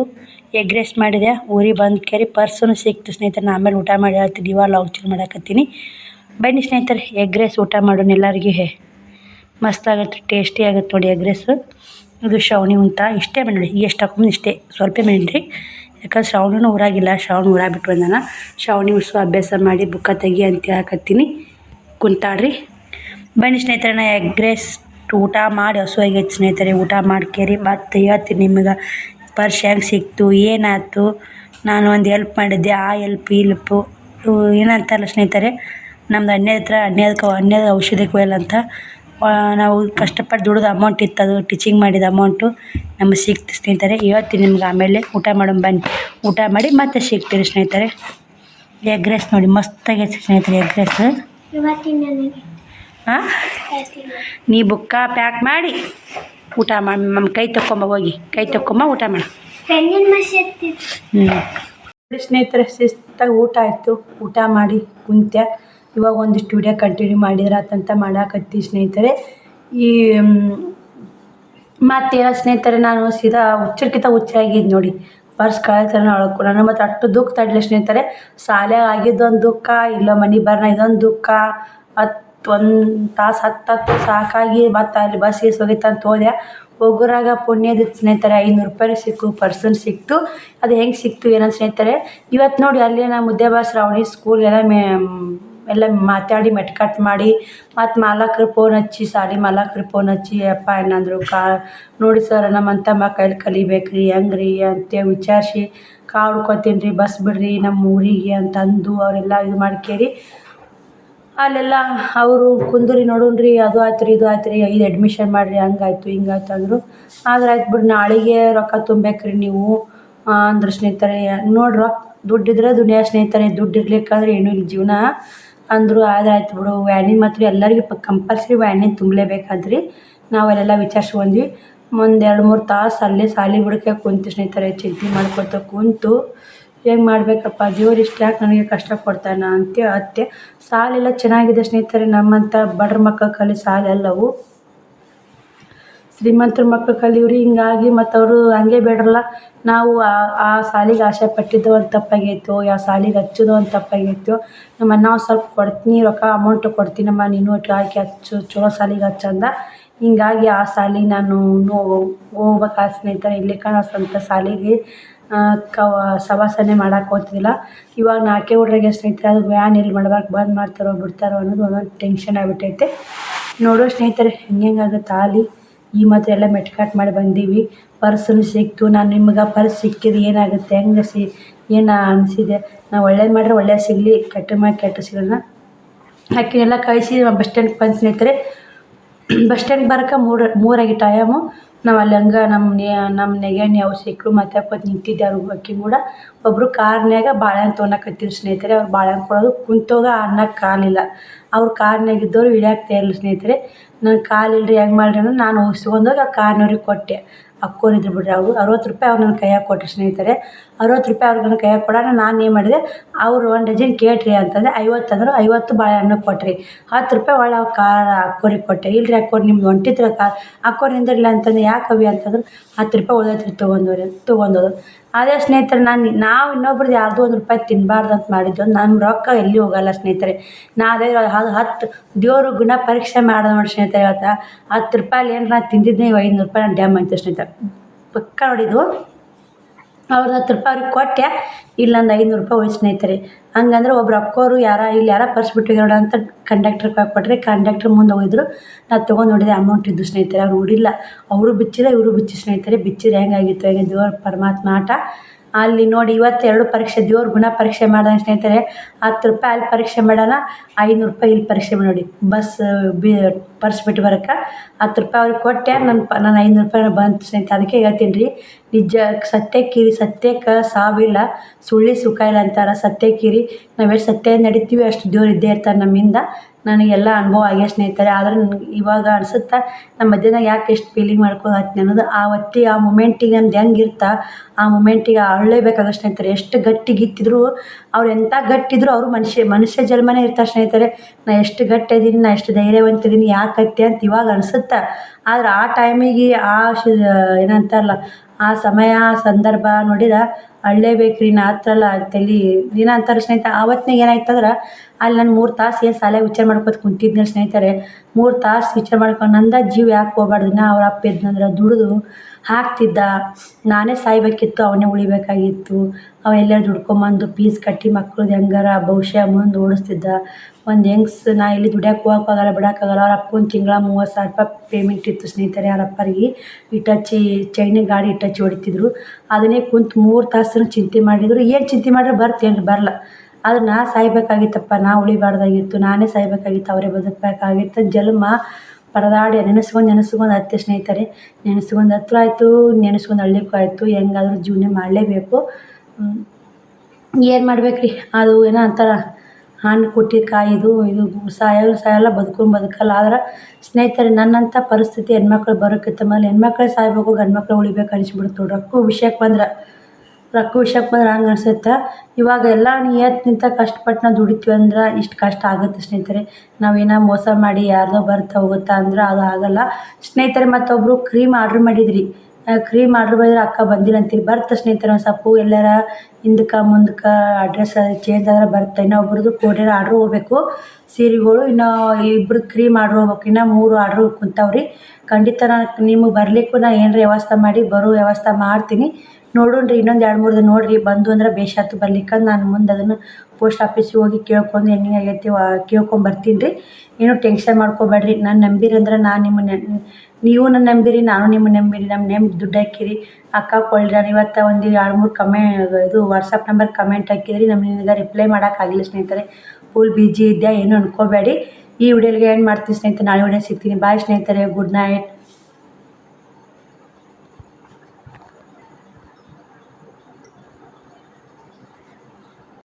ಎಗ್ ರೈಸ್ ಮಾಡಿದೆ. ಊರಿಗೆ ಬಂದು ಕೇರಿ ಪರ್ಸನು ಸಿಕ್ತು ಸ್ನೇಹಿತರೆ. ನಾ ಆಮೇಲೆ ಊಟ ಮಾಡಿ ಹೇಳ್ತೀನಿ. ಇವಾಗ ಲಾಗ್ ಚೂರು ಮಾಡಾಕತ್ತೀನಿ. ಬನ್ನಿ ಸ್ನೇಹಿತರೆ ಎಗ್ ರೈಸ್ ಊಟ ಮಾಡೋಣ ಎಲ್ಲರಿಗೆ ಮಸ್ತ್ ಆಗುತ್ತೆ ಟೇಸ್ಟಿ ಆಗುತ್ತೆ ನೋಡಿ ಎಗ್ ರೈಸು ಇದು ಶ್ರಾವಣಿ ಅಂತ. ಇಷ್ಟೇ ಮಾಡಿ ಎಷ್ಟು ಹಾಕೊಂಡು ಇಷ್ಟೇ. ಸ್ವಲ್ಪ ಮೇನ್ರಿ ಯಾಕಂದ್ರೆ ಶ್ರಾವಣನೂ ಊರಾಗಿಲ್ಲ. ಶ್ರಾವಣ ಊರಾಗ ಬಿಟ್ಟು ಬಂದಾನ. ಶ್ರಾವಣಿ ಉತ್ಸವ ಅಭ್ಯಾಸ ಮಾಡಿ ಬುಕ್ಕ ತೆಗಿ ಅಂತ ಹೇಳಕತ್ತೀನಿ. ಕುಂತಾಡ್ರಿ. ಬನ್ನಿ ಸ್ನೇಹಿತರನ್ನ ಎಗ್ ರೈಸ್ ಊಟ ಮಾಡಿ ಹಸುವಾಗಿ ಆಗೈತೆ ಸ್ನೇಹಿತರೆ. ಊಟ ಮಾಡ್ಕೇರಿ. ಮತ್ತೆ ಹೇಳ್ತೀನಿ ನಿಮಗೆ. ಪರ್ಸ್ ಹೆಂಗೆ ಸಿಕ್ತು. ಏನಾಯ್ತು? ನಾನು ಒಂದು ಹೆಲ್ಪ್ ಮಾಡಿದ್ದೆ. ಆ ಹೆಲ್ಪ್ ಈ ಏನಂತಾರಲ್ಲ ಸ್ನೇಹಿತರೆ? ನಮ್ದು ಅನ್ಯದ ಹತ್ರ ಅನ್ಯದಕ್ಕೆ ಅನ್ಯದ ಹೋಯಲ್ಲ ಅಂತ. ನಾವು ಕಷ್ಟಪಟ್ಟು ದುಡಿದ ಅಮೌಂಟ್ ಇತ್ತು ಅದು ಟೀಚಿಂಗ್ ಮಾಡಿದ ಅಮೌಂಟು ನಮಗೆ ಸಿಕ್ತು ಸ್ನೇಹಿತರೆ. ಹೇಳ್ತೀನಿ ನಿಮ್ಗೆ ಆಮೇಲೆ ಊಟ ಮಾಡೋಣ ಬನ್ನಿ. ಊಟ ಮಾಡಿ ಮತ್ತೆ ಸಿಗ್ತೀರಿ ಸ್ನೇಹಿತರೆ. ಎಗ್ ರೈಸ್ ನೋಡಿ ಮಸ್ತಾಗೈತೆ ಸ್ನೇಹಿತರೆ ಎಗ್ ರೈಸ್ ಹಾಂ ನೀ ಬುಕ್ಕ ಪ್ಯಾಕ್ ಮಾಡಿ ಊಟ ಮಾಡಿ ನಮ್ಮ ಕೈ ತಕ್ಕೊಂಬ, ಹೋಗಿ. ಕೈ ತಕ್ಕೊಂಬ, ಊಟ ಮಾಡು. ಹ್ಞೂ ಸ್ನೇಹಿತರೆ, ಶಿಸ್ತಾಗಿ ಊಟ ಆಯಿತು. ಊಟ ಮಾಡಿ ಕುಂತೆ ಇವಾಗ ಒಂದಿಷ್ಟು ವಿಡಿಯೋ ಕಂಟಿನ್ಯೂ ಮಾಡಿದ್ರೆ ಆತಂತ ಮಾಡಾಕತ್ತಿ ಸ್ನೇಹಿತರೆ. ಈ ಮತ್ತೇನೋ ಸ್ನೇಹಿತರೆ, ನಾನು ಸೀದಾ ಹುಚ್ಚರ್ಕಿಂತ ಹುಚ್ಚಾಗಿದ್ದು ನೋಡಿ. ಪರ್ಸ್ ಕಳೆತರ ಅಳಕು ನಾನು ಮತ್ತು ಅಷ್ಟು ದುಃಖ ತಡ್ಲಿ ಸ್ನೇಹಿತರೆ. ಶಾಲ್ಯಾಗ ಆಗಿದ್ದೊಂದು ದುಃಖ, ಇಲ್ಲ ಮನೆ ಬರ್ನ ಇದೊಂದು ದುಃಖ. ಹತ್ತು ಒಂದು ತಾಸು, ಹತ್ತು ಹತ್ತು ಸಾಕಾಗಿ ಮತ್ತು ಅಲ್ಲಿ ಬಸ್ ಗೀಸ್ ಹೋಗಿತ್ತು ಅಂತ ಹೋದೆ. ಹೋಗುರಾಗ ಪುಣ್ಯದ ಸ್ನೇಹಿತರೆ. ಐನೂರು ರೂಪಾಯಿ ಸಿಕ್ಕು ಪರ್ಸನ್ ಸಿಕ್ತು. ಅದು ಹೆಂಗೆ ಸಿಕ್ತು ಏನೋ ಸ್ನೇಹಿತರೆ. ಇವತ್ತು ನೋಡಿ ಅಲ್ಲಿ ನಮ್ಮ ಮುದ್ದೆ ಬಾಸ್ ರಾವಣಿ ಸ್ಕೂಲ್ ಎಲ್ಲ ಮೇ ಎಲ್ಲ ಮಾತಾಡಿ ಮೆಟ್ಕಟ್ ಮಾಡಿ, ಮತ್ತು ಮಾಲಕ್ರು ಫೋನ್ ಹಚ್ಚಿ ಸಾರಿ ಮಾಲಕ್ರು ಫೋನ್ ಹಚ್ಚಿ, ಅಪ್ಪ, ಏನಂದರು ಕಾ, ನೋಡಿ ಸರ್ ನಮ್ಮ ತಮ್ಮ ಕೈಲಿ ಕಲಿಬೇಕು ರೀ ಹೆಂಗೆ ರೀ ಅಂತ ವಿಚಾರಿಸಿ ಕಾಳು ಹುಡ್ಕೋತೀನಿ ರೀ, ಬಸ್ ಬಿಡ್ರಿ, ನಮ್ಮ ಊರಿಗೆ ಅಂತಂದು ಅವರೆಲ್ಲ ಇದು ಮಾಡ್ಕೇರಿ ಅಲ್ಲೆಲ್ಲ ಅವರು, ಕುಂದ್ರಿ ನೋಡೋಣ್ರಿ ಅದು ಆಯ್ತು ರೀ, ಇದು ಆಯ್ತು ರೀ ಇದು ಅಡ್ಮಿಷನ್ ಮಾಡಿರಿ ಹಂಗಾಯ್ತು ಹಿಂಗಾಯ್ತು ಅಂದರು. ಆದ್ರೆ ಆಯ್ತು ಬಿಡಿ, ನಾಳೆಗೆ ರೊಕ್ಕ ತುಂಬೇಕು ರೀ ನೀವು ಅಂದ್ರೆ ಸ್ನೇಹಿತರೆ, ನೋಡಿ ದುಡ್ಡಿದ್ರೆ ದುನಿಯಾ ಸ್ನೇಹಿತರೆ ದುಡ್ಡು ಇರ್ಲಿಕ್ಕಾದ್ರೆ ಏನು ಇಲ್ಲ. ಜೀವನ ಅಂದರು ಅದು ಆಯ್ತು ಬಿಡು. ವ್ಯಾನಿನ ಮಾತ್ರ ಎಲ್ಲರಿಗೂ ಪ ಕಂಪಲ್ಸರಿ ವ್ಯಾನಿನ ತುಂಬಲೇಬೇಕಾದ್ರಿ. ನಾವು ಅಲ್ಲೆಲ್ಲ ವಿಚಾರಿಸ್ಕೊಂಡ್ವಿ. ಒಂದು ಎರಡು ಮೂರು ತಾಸು ಅಲ್ಲೇ ಸಾಲಿ ಬಿಡಕ್ಕೆ ಕುಂತು ಸ್ನೇಹಿತರೆ, ಚಿಂತೆ ಮಾಡ್ಕೊಳ್ತಾ ಕುಂತು ಹೆಂಗೆ ಮಾಡಬೇಕಪ್ಪ? ದೇವ್ರು ಇಷ್ಟು, ಯಾಕೆ ನನಗೆ ಕಷ್ಟ ಕೊಡ್ತಾನ? ಅಂತ ಅತ್ತೆ ಸಾಲೆಲ್ಲ ಚೆನ್ನಾಗಿದೆ ಸ್ನೇಹಿತರೆ ನಮ್ಮಂಥ ಬಡ್ರ ಮಕ್ಕಳ ಕಲಿ ಸಾಲೆಲ್ಲವು. ಶ್ರೀಮಂತರ ಮಕ್ಕಳು ಕಲಿಯವ್ರಿ, ಹಿಂಗಾಗಿ ಮತ್ತು ಅವರು ಹಂಗೆ ಬೇಡ್ರಲ್ಲ. ನಾವು ಆ ಆ ಸಾಲಿಗೆ ಆಸೆ ಪಟ್ಟಿದ್ದು ಒಂದು ತಪ್ಪಾಗೈತೋ ಯಾವ ಸಾಲಿಗೆ ಹಚ್ಚೋದು ಒಂದು ತಪ್ಪಾಗೈತೋ, ನಮ್ಮ ಅಣ್ಣ ಸ್ವಲ್ಪ ಕೊಡ್ತೀನಿ, ರೊಕ್ಕ ಅಮೌಂಟ್ ಕೊಡ್ತೀನಮ್ಮ ನೀನು ಒಟ್ಟು ಹಾಕಿ ಹಚ್ಚು, ಚಲೋ ಸಾಲಿಗೆ ಹಚ್ಚಂದ ಹಿಂಗಾಗಿ ಆ ಸಾಲಿಗೆ ನಾನು ಹೋಗ್ಬೇಕು ಸ್ನೇಹಿತರೆ, ಇಲ್ಲಿ ಕಾಣ ಸಾಲಿಗೆ ಕವ, ಸವಾಸನೆ ಮಾಡಕ್ಕೆ ಹೋಗ್ತಿದ್ದಿಲ್ಲ. ಇವಾಗ ನಾಲ್ಕೇ ಹುಡ್ರಿಗೆ ಸ್ನೇಹಿತರೆ, ಅದು ವ್ಯಾನ್ ಎಲ್ಲಿ ಮಾಡ್ಬೇಕು ಬಂದ್ ಮಾಡ್ತಾರೋ ಬಿಡ್ತಾರೋ ಅನ್ನೋದು ಒಂದೊಂದು ಟೆನ್ಷನ್ ಆಗಿಬಿಟ್ಟೈತೆ. ನೋಡೋ ಸ್ನೇಹಿತರೆ, ಹೆಂಗೆ ಹೆಂಗಾಗುತ್ತೆ ಆಲಿ ಈ ಮಾತ್ರ ಎಲ್ಲ ಮೆಟ್ಕಾಟ್ ಮಾಡಿ ಬಂದೀವಿ. ಪರ್ಸನ್ನು ಸಿಕ್ತು. ನಾನು ನಿಮ್ಗೆ ಪರ್ಸ್ ಸಿಕ್ಕಿದ್ದು ಏನಾಗುತ್ತೆ? ಹೆಂಗೆ ಸಿ, ಏನು ಅನಿಸಿದೆ? ನಾವು ಒಳ್ಳೇದು ಮಾಡಿದ್ರೆ ಒಳ್ಳೇದು ಸಿಗಲಿ. ಕೆಟ್ಟ ಮಾಡಿ ಕೆಟ್ಟ ಸಿಗೋಣ ಅಕ್ಕಿನೆಲ್ಲ ಕಳಿಸಿ ಬಸ್ ಸ್ಟ್ಯಾಂಡ್ ಬಂದು ಸ್ನೇಹಿತರೆ. ಬಸ್ ಸ್ಟ್ಯಾಂಡ್ ಬರೋಕೆ ಮೂರು, ಮೂರಾಗಿ ಟೈಮು. ನಾವು ಅಲ್ಲಿ ಹಂಗೆ ನಮ್ಮ ನಮ್ಮ ನೆಗೆಣ್ಣೆ ಯಾವ ಸಿಕ್ಕರು ಮತ್ತೆ ಅಪ್ಪತ್ತು ನಿಂತಿದ್ದೆ ಅವ್ರು ಅಕ್ಕಿ ಕೂಡ ಒಬ್ಬರು ಕಾರ್ನ್ಯಾಗ ಬಾಳೆಹಣ್ಣು ತೊಗೊಳಕತ್ತಿದ್ರು ಸ್ನೇಹಿತರೆ. ಅವ್ರು ಬಾಳೆಹಣ್ಣು ಕೊಡೋದು ಕುಂತೋಗ ಅನ್ನಕ್ಕೆ ಕಾಲಿಲ್ಲ ಅವ್ರು ಕಾರ್ನ್ಯಾಗ ಇದ್ದವ್ರು ಇಳಿಯಾಕ ತಯಾರಿಲ್ಲ ಸ್ನೇಹಿತರೆ. ನನ್ನ ಕಾಲು ಇಲ್ರಿ ಹೆಂಗೆ ಮಾಡ್ರಿ ಅಂದ್ರೆ ನಾನು ಇಸ್ಕೊಂಡೋಗಿ ಆ ಕಾರ್ನವ್ರಿಗೆ ಕೊಟ್ಟೆ. ಅಕ್ಕೋರಿದ್ರು ಬಿಡ್ರಿ ಅವರು. ಅರವತ್ತು ರೂಪಾಯಿ ಅವ್ರು ನನ್ನ ಕೈಯಾಗ ಕೊಟ್ಟರು ಸ್ನೇಹಿತರೆ. ಅರವತ್ತು ರೂಪಾಯಿ ಅವ್ರು ನನ್ನ ಕೈಯಾಗ ಕೊಡೋಣ, ನಾನು ಏನು ಮಾಡಿದೆ, ಅವರು ಒಂದು ಡಜನ್ ಕೇಟ್ರಿ ಅಂತಂದರೆ ಐವತ್ತು ಅಂದರು, ಐವತ್ತು ಬಾಳೆಹಣ್ಣು ಕೊಟ್ರಿ. ಹತ್ತು ರೂಪಾಯಿ ಅವ್ರು ಕಾರ್ ಅಕ್ಕೋರಿಗೆ ಕೊಟ್ಟೆ. ಇಲ್ರಿ ಅಕ್ಕೋರು ನಿಮ್ಗೆ ಹೊಂಟಿತ್ರ ಕಾರ್ ಅಕ್ಕೋರು ನಿಂದಿರಲಿಲ್ಲ ಅಂತಂದ್ರೆ ಯಾಕೆ ಅವಿ ಅಂತಂದ್ರೆ, ಹತ್ತು ರೂಪಾಯಿ ಉಳ್ದೈತ್ರಿ ತೊಗೊಂಡವ್ರಿ, ತೊಗೊಂಡೋದು. ಅದೇ ಸ್ನೇಹಿತರೆ ನಾನು ನಾವು ಇನ್ನೊಬ್ರದ್ದು ಯಾರ್ದೋ ಒಂದು ರೂಪಾಯಿ ತಿನ್ನಬಾರ್ದು ಅಂತ ಮಾಡಿದ್ದು ನಮ್ಮ ರೊಕ್ಕ ಎಲ್ಲಿ ಹೋಗಲ್ಲ ಸ್ನೇಹಿತರೆ. ನಾ ಅದೇ ಅದು ಹತ್ತು, ದೇವರು ಗುಣ ಪರೀಕ್ಷೆ ಮಾಡೋದು ನೋಡಿ ಸ್ನೇಹಿತರೆ ಇವತ್ತು. ಹತ್ತು ಏನು ನಾ ತಿಂದಿದ್ದೆ ಐನೂರು ರೂಪಾಯಿ ನಾನು ಡ್ಯಾಮ್ ಅಂತ ಸ್ನೇಹಿತರೆ. ಪಕ್ಕ ನೋಡಿದ್ದು ಅವ್ರದ್ದು ಹತ್ತು ರೂಪಾಯಿ ಅವ್ರಿಗೆ ಕೊಟ್ಟೆ ಇಲ್ಲೊಂದು ಐನೂರು ರೂಪಾಯಿ ಉಳಿಸಿ ಸ್ನೇಹಿತರೆ. ಹಂಗಂದ್ರೆ ಒಬ್ರು ಅಕ್ಕೋರು ಯಾರ ಇಲ್ಲಿ ಯಾರೋ ಪರ್ಸ್ ನೋಡು ಅಂತ ಕಂಡಕ್ಟ್ರ್ ಕೊಟ್ಟರೆ ಕಂಡಕ್ಟ್ರ್ ಮುಂದೆ ಹೋಗಿದ್ರು. ನಾನು ತೊಗೊಂಡು ನೋಡಿದೆ ಅಮೌಂಟ್ ಇದ್ದು ಸ್ನೇಹಿತರೆ, ಅವ್ರು ನೋಡಿಲ್ಲ. ಅವರು ಬಿಚ್ಚಿಲ್ಲ, ಇವರು ಬಿಚ್ಚಿ ಸ್ನೇಹಿತರೆ, ಬಿಚ್ಚಿದ್ರೆ ಹೆಂಗಾಗಿತ್ತು, ಹೆಂಗೆ ದೇವ್ರ ಪರಮಾತ್ಮ ಆಟ? ಅಲ್ಲಿ ನೋಡಿ ಇವತ್ತು ಎರಡು ಪರೀಕ್ಷೆ, ದೇವ್ರ ಗುಣ ಪರೀಕ್ಷೆ ಮಾಡ್ದಂಗೆ ಸ್ನೇಹಿತರೆ. ಹತ್ತು ರೂಪಾಯಿ ಅಲ್ಲಿ ಪರೀಕ್ಷೆ ಮಾಡೋಣ, ಐನೂರು ರೂಪಾಯಿ ಇಲ್ಲಿ ಪರೀಕ್ಷೆ ನೋಡಿ. ಬಸ್, ಬಿ, ಪರ್ಸ್ ಬಿಟ್ಟು ಬರೋಕೆ ಹತ್ತು ರೂಪಾಯಿ ಅವ್ರಿಗೆ ಕೊಟ್ಟೆ ನನ್ನ ಪ ನನ್ನ ಐನೂರು ರೂಪಾಯಿ ಬಂತು ಸ್ನೇಹಿತರೆ, ಅದಕ್ಕೆ ಹೇಳ್ತೀನಿ ರೀ. ನಿಜ ಕಿರಿ, ಸತ್ಯಕ್ಕೆ ಸಾವಿಲ್ಲ. ಸುಳ್ಳಿ ಸುಖ ಇಲ್ಲ ಅಂತಾರೆ ಸತ್ಯಕ್ಕಿರಿ ನಾವು ಎಷ್ಟು ಸತ್ಯ ನಡಿತೀವಿ, ಅಷ್ಟು ದೇವ್ರು ಇದ್ದೇ ಇರ್ತಾರೆ ನಮ್ಮಿಂದ. ನನಗೆಲ್ಲ ಅನುಭವ ಆಗಿ ಸ್ನೇಹಿತರೆ, ಆದರೆ ನನಗೆ ಇವಾಗ ಅನ್ಸುತ್ತೆ ನಮ್ಮ ಮಧ್ಯದಾಗ ಯಾಕೆ ಎಷ್ಟು ಫೀಲಿಂಗ್ ಮಾಡ್ಕೊಳತ್ತೀನಿ ಅನ್ನೋದು, ಆ ಹೊತ್ತಿಗೆ, ಆ ಮೂಮೆಂಟಿಗೆ ನಮ್ದು ಹೆಂಗೆ ಇರ್ತಾ, ಆ ಮೂಮೆಂಟಿಗೆ ಅಳ್ಳೇಬೇಕಾಗೋ ಸ್ನೇಹಿತರೆ, ಎಷ್ಟು ಗಟ್ಟಿಗಿತ್ತಿದ್ರು ಅವ್ರು ಎಂಥ ಗಟ್ಟಿದ್ರು ಅವರು ಮನುಷ್ಯ ಮನುಷ್ಯ ಜನ್ಮನೇ ಇರ್ತಾರೆ ಸ್ನೇಹಿತರೆ. ನಾ ಎಷ್ಟು ಗಟ್ಟಿ ನಾನು ನಾ ಎಷ್ಟು ಧೈರ್ಯವಂತಿದ್ದೀನಿ ಯಾಕೆ ಅಂತ ಇವಾಗ ಅನ್ಸುತ್ತೆ ಆದ್ರೆ ಆ ಟೈಮಿಗೆ ಆ ಶಿ, ಏನಂತಾರಲ್ಲ, ಆ ಸಮಯ ಸಂದರ್ಭ ನೋಡಿದ್ರೆ ಅಳ್ಳೇಬೇಕು ಬೇಕ್ರಿ ನಾ ಹತ್ರಲ್ಲ ತಲೆ ದಿನ ಅಂತಾರೆ ಸ್ನೇಹಿತ ಆವತ್ತಿನಾಗ ಏನಾಯ್ತಂದ್ರೆ ಅಲ್ಲಿ ನಾನು ಮೂರು ತಾಸು ಏನು ಸಾಲೆ ವಿಚಾರ ಮಾಡ್ಕೊತ ಕುಂತಿದ್ನಲ್ಲ ಸ್ನೇಹಿತರೆ, ಮೂರು ತಾಸು ವಿಚಾರ ಮಾಡ್ಕೊಂಡು ನಂದ ಜೀವ ಯಾಕೆ ಹೋಗ್ಬಾರ್ದು ದಿನ ಅವ್ರ ಅಪ್ಪ ಇದ್ನಂದ್ರೆ ದುಡಿದು ಹಾಕ್ತಿದ್ದ, ನಾನೇ ಸಾಯ್ಬೇಕಿತ್ತು, ಅವನೇ ಉಳಿಬೇಕಾಗಿತ್ತು, ಅವ ಎಲ್ಲಾರು ದುಡ್ಕೊಂಬಂದು ಪೀಸ್ ಕಟ್ಟಿ ಮಕ್ಳದ್ದು ಹೆಂಗಾರ, ಭವಿಷ್ಯ ಮುಂದೆ ಓಡಿಸ್ತಿದ್ದ ಒಂದು ಹೆಂಗ್ಸ್ ನಾ ಇಲ್ಲಿ ದುಡ್ಯಕ್ಕೆ ಹೋಗೋಕ್ಕಾಗಲ್ಲ ಬಿಡೋಕ್ಕಾಗಲ್ಲ ಅವ್ರ ಅಪ್ಪನ ತಿಂಗಳ ಮೂವತ್ತು ಸಾವಿರ ರೂಪಾಯಿ ಪೇಮೆಂಟ್ ಇತ್ತು ಸ್ನೇಹಿತರೆ ಅವ್ರ ಅಪ್ಪರಿಗೆ. ಇಟಚಿ ಚೈನಿಗೆ ಗಾಡಿ ಇಟಚಿ ಹೊಡಿತಿದ್ರು. ಅದನ್ನೇ ಕುಂತು ಮೂರು ತಾಸು ಚಿಂತೆ ಮಾಡಿದ್ರು. ಏನು ಚಿಂತೆ ಮಾಡಿದ್ರೆ ಬರ್ತೇನು ಬರಲ್ಲ ಆದ್ರೆ ನಾ ಸಾಯ್ಬೇಕಾಗಿತ್ತಪ್ಪ, ನಾ ಉಳಿಬಾರ್ದಾಗಿತ್ತು. ನಾನೇ ಸಾಯ್ಬೇಕಾಗಿತ್ತು, ಅವರೇ ಬದುಕಬೇಕಾಗಿತ್ತು. ಜನ್ಮ ಪರದಾಡಿ ನೆನೆಸ್ಕೊಂಡು ನೆನೆಸ್ಕೊಂಡು ಹತ್ತೆ ಸ್ನೇಹಿತರೆ. ನೆನೆಸ್ಕೊಂಡು ಹತ್ರ ಆಯಿತು, ನೆನೆಸ್ಕೊಂಡು ಹಳ್ಳಿಕ್ಕೂ ಆಯಿತು. ಹೆಂಗಾದ್ರೂ ಜೀವನ ಮಾಡಲೇಬೇಕು. ಏನು ಮಾಡ್ಬೇಕು ರೀ ಅದು ಏನೋ ಅಂತಾರೆ. ಹಣ್ಣು ಕೊಟ್ಟು ಕಾಯಿದು ಇದು ಸಾಯೋರು ಸಾಯಲ್ಲ ಬದುಕೋನು ಬದುಕಲ್ಲ. ಆದ್ರೆ ಸ್ನೇಹಿತರೆ ನನ್ನಂಥ ಪರಿಸ್ಥಿತಿ ಹೆಣ್ಮಕ್ಳು ಬರೋಕ್ಕಿಂತ ಮೊದಲು ಹೆಣ್ಮಕ್ಳೇ ಸಾಯ್ಬೇಕು ಗಂಡು ಮಕ್ಳು ಉಳಿಬೇಕು ಅನಿಸ್ಬಿಡ್ತು ರೊಕ್ಕ ವಿಷಯಕ್ಕೆ ಬಂದ್ರೆ, ರೊಕ್ಕ ವಿಷಯಕ್ಕೆ ಬಂದ್ರೆ ಹಂಗೆ ಅನ್ಸುತ್ತೆ? ಇವಾಗ ಎಲ್ಲ ನಿಯತ್ನಿಂದ ಕಷ್ಟಪಟ್ಟು ನಾವು ದುಡಿತೀವಿ ಅಂದ್ರೆ ಇಷ್ಟು ಕಷ್ಟ ಆಗುತ್ತೆ ಸ್ನೇಹಿತರೆ. ನಾವೇನೋ ಮೋಸ ಮಾಡಿ ಯಾರ್ದೋ ಬರ್ತಾ ಹೋಗುತ್ತಾ ಅಂದ್ರೆ ಅದು ಆಗೋಲ್ಲ. ಸ್ನೇಹಿತರೆ ಮತ್ತೊಬ್ಬರು ಕ್ರೀಮ್ ಆರ್ಡ್ರ್ ಮಾಡಿದ್ರಿ. ಕ್ರೀಮ್ ಆರ್ಡ್ರ್ ಮಾಡಿದ್ರೆ ಅಕ್ಕ ಬಂದಿಲ್ಲ ಅಂತೀರಿ ಬರ್ತಾ ಸ್ನೇಹಿತರೆ ಒಂದು ಸೊಪ್ಪು ಎಲ್ಲಾರ ಹಿಂದಕ್ಕೆ ಮುಂದಕ್ಕೆ ಅಡ್ರೆಸ್ ಚೇಂಜ್ ಆದ್ರೆ ಬರುತ್ತೆ. ಇನ್ನೂ ಒಬ್ರದ್ದು ಆರ್ಡರ್ ಆರ್ಡ್ರ್ ಹೋಗ್ಬೇಕು. ಸೀರೆಗಳು ಇನ್ನೂ ಇಬ್ರದ್ದು ಕ್ರೀಮ್ ಆರ್ಡ್ರ್ ಹೋಗ್ಬೇಕು. ಇನ್ನೂ ಮೂರು ಆರ್ಡ್ರ್ ಕುಂತಾವ್ರಿ. ಖಂಡಿತ ನಾನು ನಿಮಗೆ ಬರಲಿಕ್ಕೂ ನಾ ಏನಾರ ವ್ಯವಸ್ಥೆ ಮಾಡಿ, ಬರೋ ವ್ಯವಸ್ಥೆ ಮಾಡ್ತೀನಿ. ನೋಡೋಣ ರೀ ಇನ್ನೊಂದು ಎರಡು ಮೂರು ದಿನ ನೋಡಿರಿ, ಬಂದು ಅಂದ್ರೆ ಬೇಷಾತು ಬರ್ಲಿಕ್ಕೆ. ನಾನು ಮುಂದೆ ಅದನ್ನು ಪೋಸ್ಟ್ ಆಫೀಸಿಗೆ ಹೋಗಿ ಕೇಳ್ಕೊಂಡು ಹೆಂಗೆ ಆಗೈತಿ ಕೇಳ್ಕೊಂಡು ಬರ್ತೀನಿ ರೀ ಏನೂ ಟೆನ್ಷನ್ ಮಾಡ್ಕೊಬೇಡ್ರಿ. ನಾನು ನಂಬಿರಿ ಅಂದ್ರೆ ನಾನು ನಿಮ್ಮನ್ನ ನೀವು ನನ್ನ ನಂಬಿರಿ, ನಾನು ನಿಮ್ಮ ನಂಬಿರಿ, ನಮ್ಮ ನೇಮ್ ದುಡ್ಡು ಹಾಕಿರಿ. ಅಕ್ಕ ಕೊಳ್ಳಿ ನಾನು ಇವತ್ತು ಒಂದು ಎರಡು ಮೂರು ಕಮೆ ಇದು ವಾಟ್ಸಪ್ ನಂಬರ್ ಕಮೆಂಟ್ ಹಾಕಿದ್ರಿ ನಮ್ಮ ನಿನಗೆ ರಿಪ್ಲೈ ಮಾಡೋಕ್ಕಾಗಿಲ್ಲ ಸ್ನೇಹಿತರೆ. ಫುಲ್ ಬಿಜಿ ಇದೆಯಾ, ಏನು ಅನ್ಕೋಬೇಡಿ. ಈ ವಿಡಿಯೋಗೆ ಏನು ಮಾಡ್ತೀನಿ ಸ್ನೇಹಿತರೆ, ನಾಳೆ ವಿಡಿಯೋ ಸಿಗ್ತೀನಿ. ಬಾಯ್ ಸ್ನೇಹಿತರೆ ಗುಡ್ ನೈಟ್